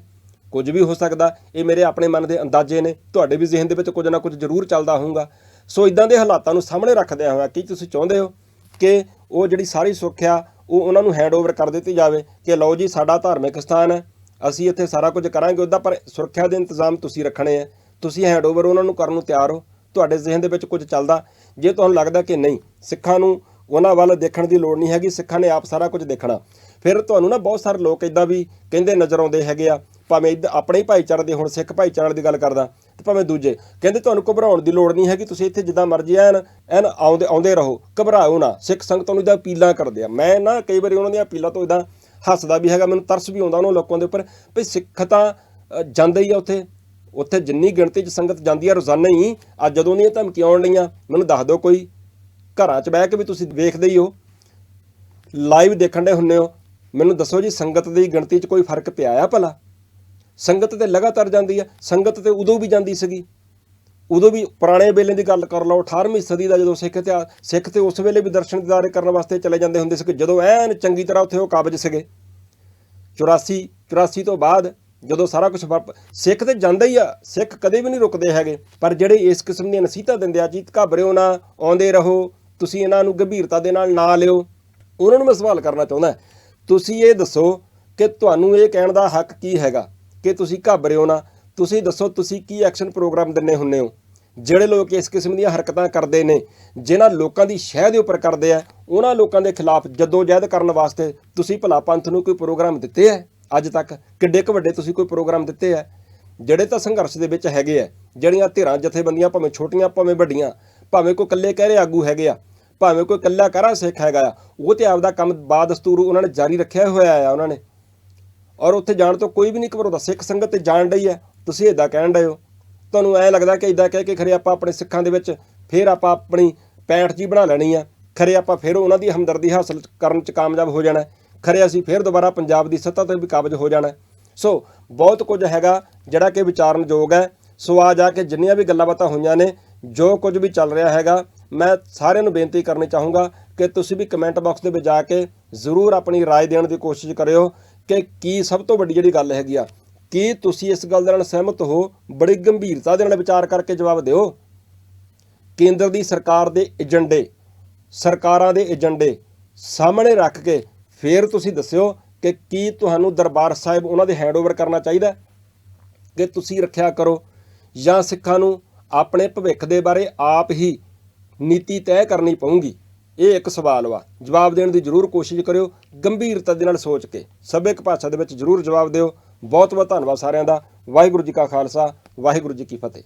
ਕੁਝ ਵੀ ਹੋ ਸਕਦਾ। ਇਹ ਮੇਰੇ ਆਪਣੇ ਮਨ ਦੇ ਅੰਦਾਜ਼ੇ ਨੇ। ਤੁਹਾਡੇ ਵੀ ਜ਼ਿਹਨ ਦੇ ਵਿੱਚ ਕੁਝ ਨਾ ਕੁਝ ਜ਼ਰੂਰ ਚੱਲਦਾ ਹੋਊਗਾ। ਸੋ ਇਦਾਂ ਦੇ ਹਾਲਾਤਾਂ ਨੂੰ ਸਾਹਮਣੇ ਰੱਖਦਿਆਂ ਹੋਇਆ ਕੀ ਤੁਸੀਂ ਚਾਹੁੰਦੇ ਹੋ ਕਿ ਉਹ ਜਿਹੜੀ ਸਾਰੀ ਸੁਰੱਖਿਆ, ਉਹ ਉਹਨਾਂ ਨੂੰ ਹੈਂਡਓਵਰ ਕਰ ਦਿੱਤੀ ਜਾਵੇ ਕਿ ਲਓ ਜੀ ਸਾਡਾ ਧਾਰਮਿਕ ਸਥਾਨ ਹੈ, ਅਸੀਂ ਇੱਥੇ ਸਾਰਾ ਕੁਝ ਕਰਾਂਗੇ, ਉਹਦਾ ਪਰ ਸੁਰੱਖਿਆ ਦੇ ਇੰਤਜ਼ਾਮ ਤੁਸੀਂ ਰੱਖਣੇ ਆ ਤੁਸੀਂ ਹੈਂਡਓਵਰ ਉਹਨਾਂ ਨੂੰ ਕਰਨ ਨੂੰ ਤਿਆਰ ਹੋ, ਤੁਹਾਡੇ ਜ਼ਿਹਨ ਦੇ ਵਿੱਚ ਕੁਝ ਚੱਲਦਾ, ਜੇ ਤੁਹਾਨੂੰ ਲੱਗਦਾ ਕਿ ਨਹੀਂ, ਸਿੱਖਾਂ ਨੂੰ ਉਹਨਾਂ ਵੱਲ ਦੇਖਣ ਦੀ ਲੋੜ ਨਹੀਂ ਹੈਗੀ, ਸਿੱਖਾਂ ਨੇ ਆਪ ਸਾਰਾ ਕੁਝ ਦੇਖਣਾ। ਫਿਰ ਤੁਹਾਨੂੰ ਨਾ ਬਹੁਤ ਸਾਰੇ ਲੋਕ ਇਦਾਂ ਵੀ ਕਹਿੰਦੇ ਨਜ਼ਰ ਆਉਂਦੇ ਹੈਗੇ ਆ ਭਾਵੇਂ ਇੱਧ- ਆਪਣੇ ਹੀ ਭਾਈਚਾਰੇ ਦੇ ਹੁਣ ਸਿੱਖ ਭਾਈਚਾਰੇ ਦੀ ਗੱਲ ਕਰਦਾ ਤੇ ਭਾਵੇਂ ਦੂਜੇ ਕਹਿੰਦੇ ਤੁਹਾਨੂੰ ਘਬਰਾਉਣ ਦੀ ਲੋੜ ਨਹੀਂ ਹੈਗੀ ਤੁਸੀਂ ਇੱਥੇ ਜਿੱਦਾਂ ਮਰਜ਼ੀ ਐਨ ਐਨ ਆਉਂਦੇ ਆਉਂਦੇ ਰਹੋ ਘਬਰਾਓ ਨਾ ਸਿੱਖ ਸੰਗਤ ਨੂੰ ਇਦਾਂ ਅਪੀਲਾਂ ਕਰਦੇ ਆ। ਮੈਂ ਨਾ ਕਈ ਵਾਰੀ ਉਹਨਾਂ ਦੀਆਂ ਅਪੀਲਾਂ ਤੋਂ ਇਦਾਂ ਹੱਸਦਾ ਵੀ ਹੈਗਾ ਮੈਨੂੰ ਤਰਸ ਵੀ ਆਉਂਦਾ ਉਹਨਾਂ ਲੋਕਾਂ ਦੇ ਉੱਪਰ ਵੀ ਸਿੱਖ ਤਾਂ ਅ, ਜਾਂਦੇ ਹੀ ਆ ਉੱਥੇ ਉੱਥੇ ਜਿੰਨੀ ਗਿਣਤੀ 'ਚ ਸੰਗਤ ਜਾਂਦੀ ਆ ਰੋਜ਼ਾਨਾ ਹੀ ਅੱਜ ਜਦੋਂ ਦੀਆਂ ਧਮਕੀਆਂ ਆਉਣ ਲਈਆਂ ਮੈਨੂੰ ਦੱਸ ਦਿਓ ਕੋਈ ਘਰਾਂ 'ਚ ਬਹਿ ਕੇ ਵੀ ਤੁਸੀਂ ਵੇਖਦੇ ਹੀ ਹੋ ਲਾਈਵ ਦੇਖਣ ਦੇ ਹੁੰਨੇ ਹੋ ਮੈਨੂੰ ਦੱਸੋ ਜੀ ਸੰਗਤ ਦੀ ਗਿਣਤੀ 'ਚ ਕੋਈ ਫ਼ਰਕ ਪਿਆ ਆ ਭਲਾ? ਸੰਗਤ ਤੇ ਲਗਾਤਾਰ ਜਾਂਦੀ ਆ, ਸੰਗਤ ਤੇ ਉਦੋਂ ਵੀ ਜਾਂਦੀ ਸੀਗੀ। ਉਦੋਂ ਵੀ ਪੁਰਾਣੇ ਵੇਲੇ ਦੀ ਗੱਲ ਕਰ ਲਓ 18ਵੀਂ ਸਦੀ ਦਾ ਜਦੋਂ ਸਿੱਖ ਤੇ ਸਿੱਖ ਤੇ ਉਸ ਵੇਲੇ ਵੀ ਦਰਸ਼ਨ ਦਿਦਾਰੇ ਕਰਨ ਵਾਸਤੇ ਚਲੇ ਜਾਂਦੇ ਹੁੰਦੇ ਸੀ ਜਦੋਂ ਐਨ ਚੰਗੀ ਤਰ੍ਹਾਂ ਉੱਥੇ ਉਹ ਕਾਬਜ ਸੀਗੇ। 84 84 ਤੋਂ ਬਾਅਦ ਜਦੋਂ ਸਾਰਾ ਕੁਝ ਸਿੱਖ ਤੇ ਜਾਂਦਾ ਹੀ ਆ, ਸਿੱਖ ਕਦੇ ਵੀ ਨਹੀਂ ਰੁਕਦੇ ਹੈਗੇ। ਪਰ ਜਿਹੜੇ ਇਸ ਕਿਸਮ ਦੀਆਂ ਨਸੀਹਤਾਂ ਦਿੰਦੇ ਆ ਜੀ ਘਬਰਿਓ ਨਾ, ਆਉਂਦੇ ਰਹੋ, ਤੁਸੀਂ ਇਹਨਾਂ ਨੂੰ ਗੰਭੀਰਤਾ ਦੇ ਨਾਲ ਨਾ ਲਿਓ। ਉਹਨਾਂ ਨੂੰ ਮੈਂ ਸਵਾਲ ਕਰਨਾ ਚਾਹੁੰਦਾ, ਤੁਸੀਂ ਇਹ ਦੱਸੋ ਕਿ ਤੁਹਾਨੂੰ ਇਹ ਕਹਿਣ ਦਾ ਹੱਕ ਕੀ ਹੈਗਾ? ਕਿ ਤੁਸੀਂ ਘਾਬਰਿਓ ਨਾ। ਤੁਸੀਂ ਦੱਸੋ, ਤੁਸੀਂ ਕੀ ਐਕਸ਼ਨ ਪ੍ਰੋਗਰਾਮ ਦਿੰਨੇ ਹੁੰਨੇ ਹੋ? ਜਿਹੜੇ ਲੋਕ ਇਸ ਕਿਸਮ ਦੀਆਂ ਹਰਕਤਾਂ ਕਰਦੇ ਨੇ, ਜਿਨ੍ਹਾਂ ਲੋਕਾਂ ਦੀ ਸ਼ਹਿ ਦੇ ਉੱਪਰ ਕਰਦੇ ਆ, ਉਹਨਾਂ ਲੋਕਾਂ ਦੇ ਖਿਲਾਫ ਜਦੋਜਹਿਦ ਕਰਨ ਵਾਸਤੇ ਤੁਸੀਂ ਭਲਾ ਪੰਥ ਨੂੰ ਕੋਈ ਪ੍ਰੋਗਰਾਮ ਦਿੱਤੇ ਆ? ਅੱਜ ਤੱਕ ਕਿੱਡੇ ਕੁ ਵੱਡੇ ਤੁਸੀਂ ਕੋਈ ਪ੍ਰੋਗਰਾਮ ਦਿੱਤੇ ਆ? ਜਿਹੜੇ ਤਾਂ ਸੰਘਰਸ਼ ਦੇ ਵਿੱਚ ਹੈਗੇ ਆ, ਜਿਹੜੀਆਂ ਧਿਰਾਂ ਜਥੇਬੰਦੀਆਂ ਭਾਵੇਂ ਛੋਟੀਆਂ, ਭਾਵੇਂ ਵੱਡੀਆਂ, ਭਾਵੇਂ ਕੋਈ ਇਕੱਲੇ ਕਹਿ ਰਹੇ ਆਗੂ ਹੈਗੇ ਆ, ਭਾਵੇਂ ਕੋਈ ਇਕੱਲਾ ਕਰਾ ਸਿੱਖ ਹੈਗਾ ਆ, ਉਹ ਤੇ ਆਪਦਾ ਕੰਮ ਬਾਦਸਤੂਰ ਉਹਨਾਂ ਨੇ ਜਾਰੀ ਰੱਖਿਆ ਹੋਇਆ ਆ ਉਹਨਾਂ ਨੇ। ਔਰ ਉੱਥੇ ਜਾਣ ਤੋਂ ਕੋਈ ਵੀ ਨਹੀਂ ਘਬਰਾਉਂਦਾ ਸਿੱਖ ਸੰਗਤ ਤੇ ਜਾਣ ਡਈ ਹੈ ਤੁਸੀਂ ਇਦਾਂ ਕਹਿਣ ਡਏ ਹੋ ਤੁਹਾਨੂੰ ਐ ਲੱਗਦਾ ਕਿ ਇਦਾਂ ਕਹਿ ਕੇ ਖਰੇ ਆਪਾਂ ਆਪਣੇ ਸਿੱਖਾਂ ਦੇ ਵਿੱਚ ਫੇਰ ਆਪਾਂ ਆਪਣੀ ਪੈਂਠ ਜੀ ਬਣਾ ਲੈਣੀ ਆ ਖਰੇ ਆਪਾਂ ਫੇਰ ਉਹਨਾਂ ਦੀ ਹਮਦਰਦੀ ਹਾਸਲ ਕਰਨ ਚ ਕਾਮਯਾਬ ਹੋ ਜਾਣਾ ਹੈ। ਖਰੇ ਅਸੀਂ ਫੇਰ ਦੁਬਾਰਾ ਪੰਜਾਬ ਦੀ ਸੱਤਾ ਤੇ ਵੀ ਕਾਬਜ ਹੋ ਜਾਣਾ ਹੈ। ਸੋ ਬਹੁਤ ਕੁਝ ਹੈਗਾ ਜਿਹੜਾ ਕਿ ਵਿਚਾਰਨਯੋਗ ਹੈ ਸੋ ਆ ਜਾ ਕੇ ਜਿੰਨੀਆਂ ਵੀ ਗੱਲਾਂ ਬਾਤਾਂ ਹੋਈਆਂ ਨੇ ਜੋ ਕੁਝ ਵੀ ਚੱਲ ਰਿਹਾ ਹੈਗਾ ਮੈਂ ਸਾਰਿਆਂ ਨੂੰ ਬੇਨਤੀ ਕਰਨੀ ਚਾਹੂੰਗਾ ਕਿ ਤੁਸੀਂ ਵੀ ਕਮੈਂਟ ਬਾਕਸ ਦੇ ਵਿੱਚ ਜਾ ਕੇ ਜ਼ਰੂਰ ਆਪਣੀ رائے ਦੇਣ ਦੀ ਕੋਸ਼ਿਸ਼ ਕਰਿਓ ਕਿ ਕੀ ਸਭ ਤੋਂ ਵੱਡੀ ਜਿਹੜੀ ਗੱਲ ਹੈਗੀ ਆ, ਕੀ ਤੁਸੀਂ ਇਸ ਗੱਲ ਦੇ ਨਾਲ ਸਹਿਮਤ ਹੋ? ਬੜੀ ਗੰਭੀਰਤਾ ਦੇ ਨਾਲ ਵਿਚਾਰ ਕਰਕੇ ਜਵਾਬ ਦਿਓ। ਕੇਂਦਰ ਦੀ ਸਰਕਾਰ ਦੇ ਏਜੰਡੇ, ਸਰਕਾਰਾਂ ਦੇ ਏਜੰਡੇ ਸਾਹਮਣੇ ਰੱਖ ਕੇ ਫਿਰ ਤੁਸੀਂ ਦੱਸਿਓ ਕਿ ਕੀ ਤੁਹਾਨੂੰ ਦਰਬਾਰ ਸਾਹਿਬ ਉਹਨਾਂ ਦੇ ਹੈਂਡਓਵਰ ਕਰਨਾ ਚਾਹੀਦਾ ਕਿ ਤੁਸੀਂ ਰੱਖਿਆ ਕਰੋ ਜਾਂ ਸਿੱਖਾਂ ਨੂੰ ਆਪਣੇ ਭਵਿੱਖ ਦੇ ਬਾਰੇ ਆਪ ਹੀ ਨੀਤੀ ਤੈਅ ਕਰਨੀ ਪਊਗੀ? ਇਹ ਇੱਕ ਸਵਾਲ ਵਾ। ਜਵਾਬ ਦੇਣ ਦੀ ਜ਼ਰੂਰ ਕੋਸ਼ਿਸ਼ ਕਰਿਓ, ਗੰਭੀਰਤਾ ਦੇ ਨਾਲ ਸੋਚ ਕੇ। ਸਭਿਅਕ ਭਾਸ਼ਾ ਦੇ ਵਿੱਚ ਜ਼ਰੂਰ ਜਵਾਬ ਦਿਓ। ਬਹੁਤ ਬਹੁਤ ਧੰਨਵਾਦ ਸਾਰਿਆਂ ਦਾ। ਵਾਹਿਗੁਰੂ ਜੀ ਕਾ ਖਾਲਸਾ, ਵਾਹਿਗੁਰੂ ਜੀ ਕੀ ਫਤਿਹ।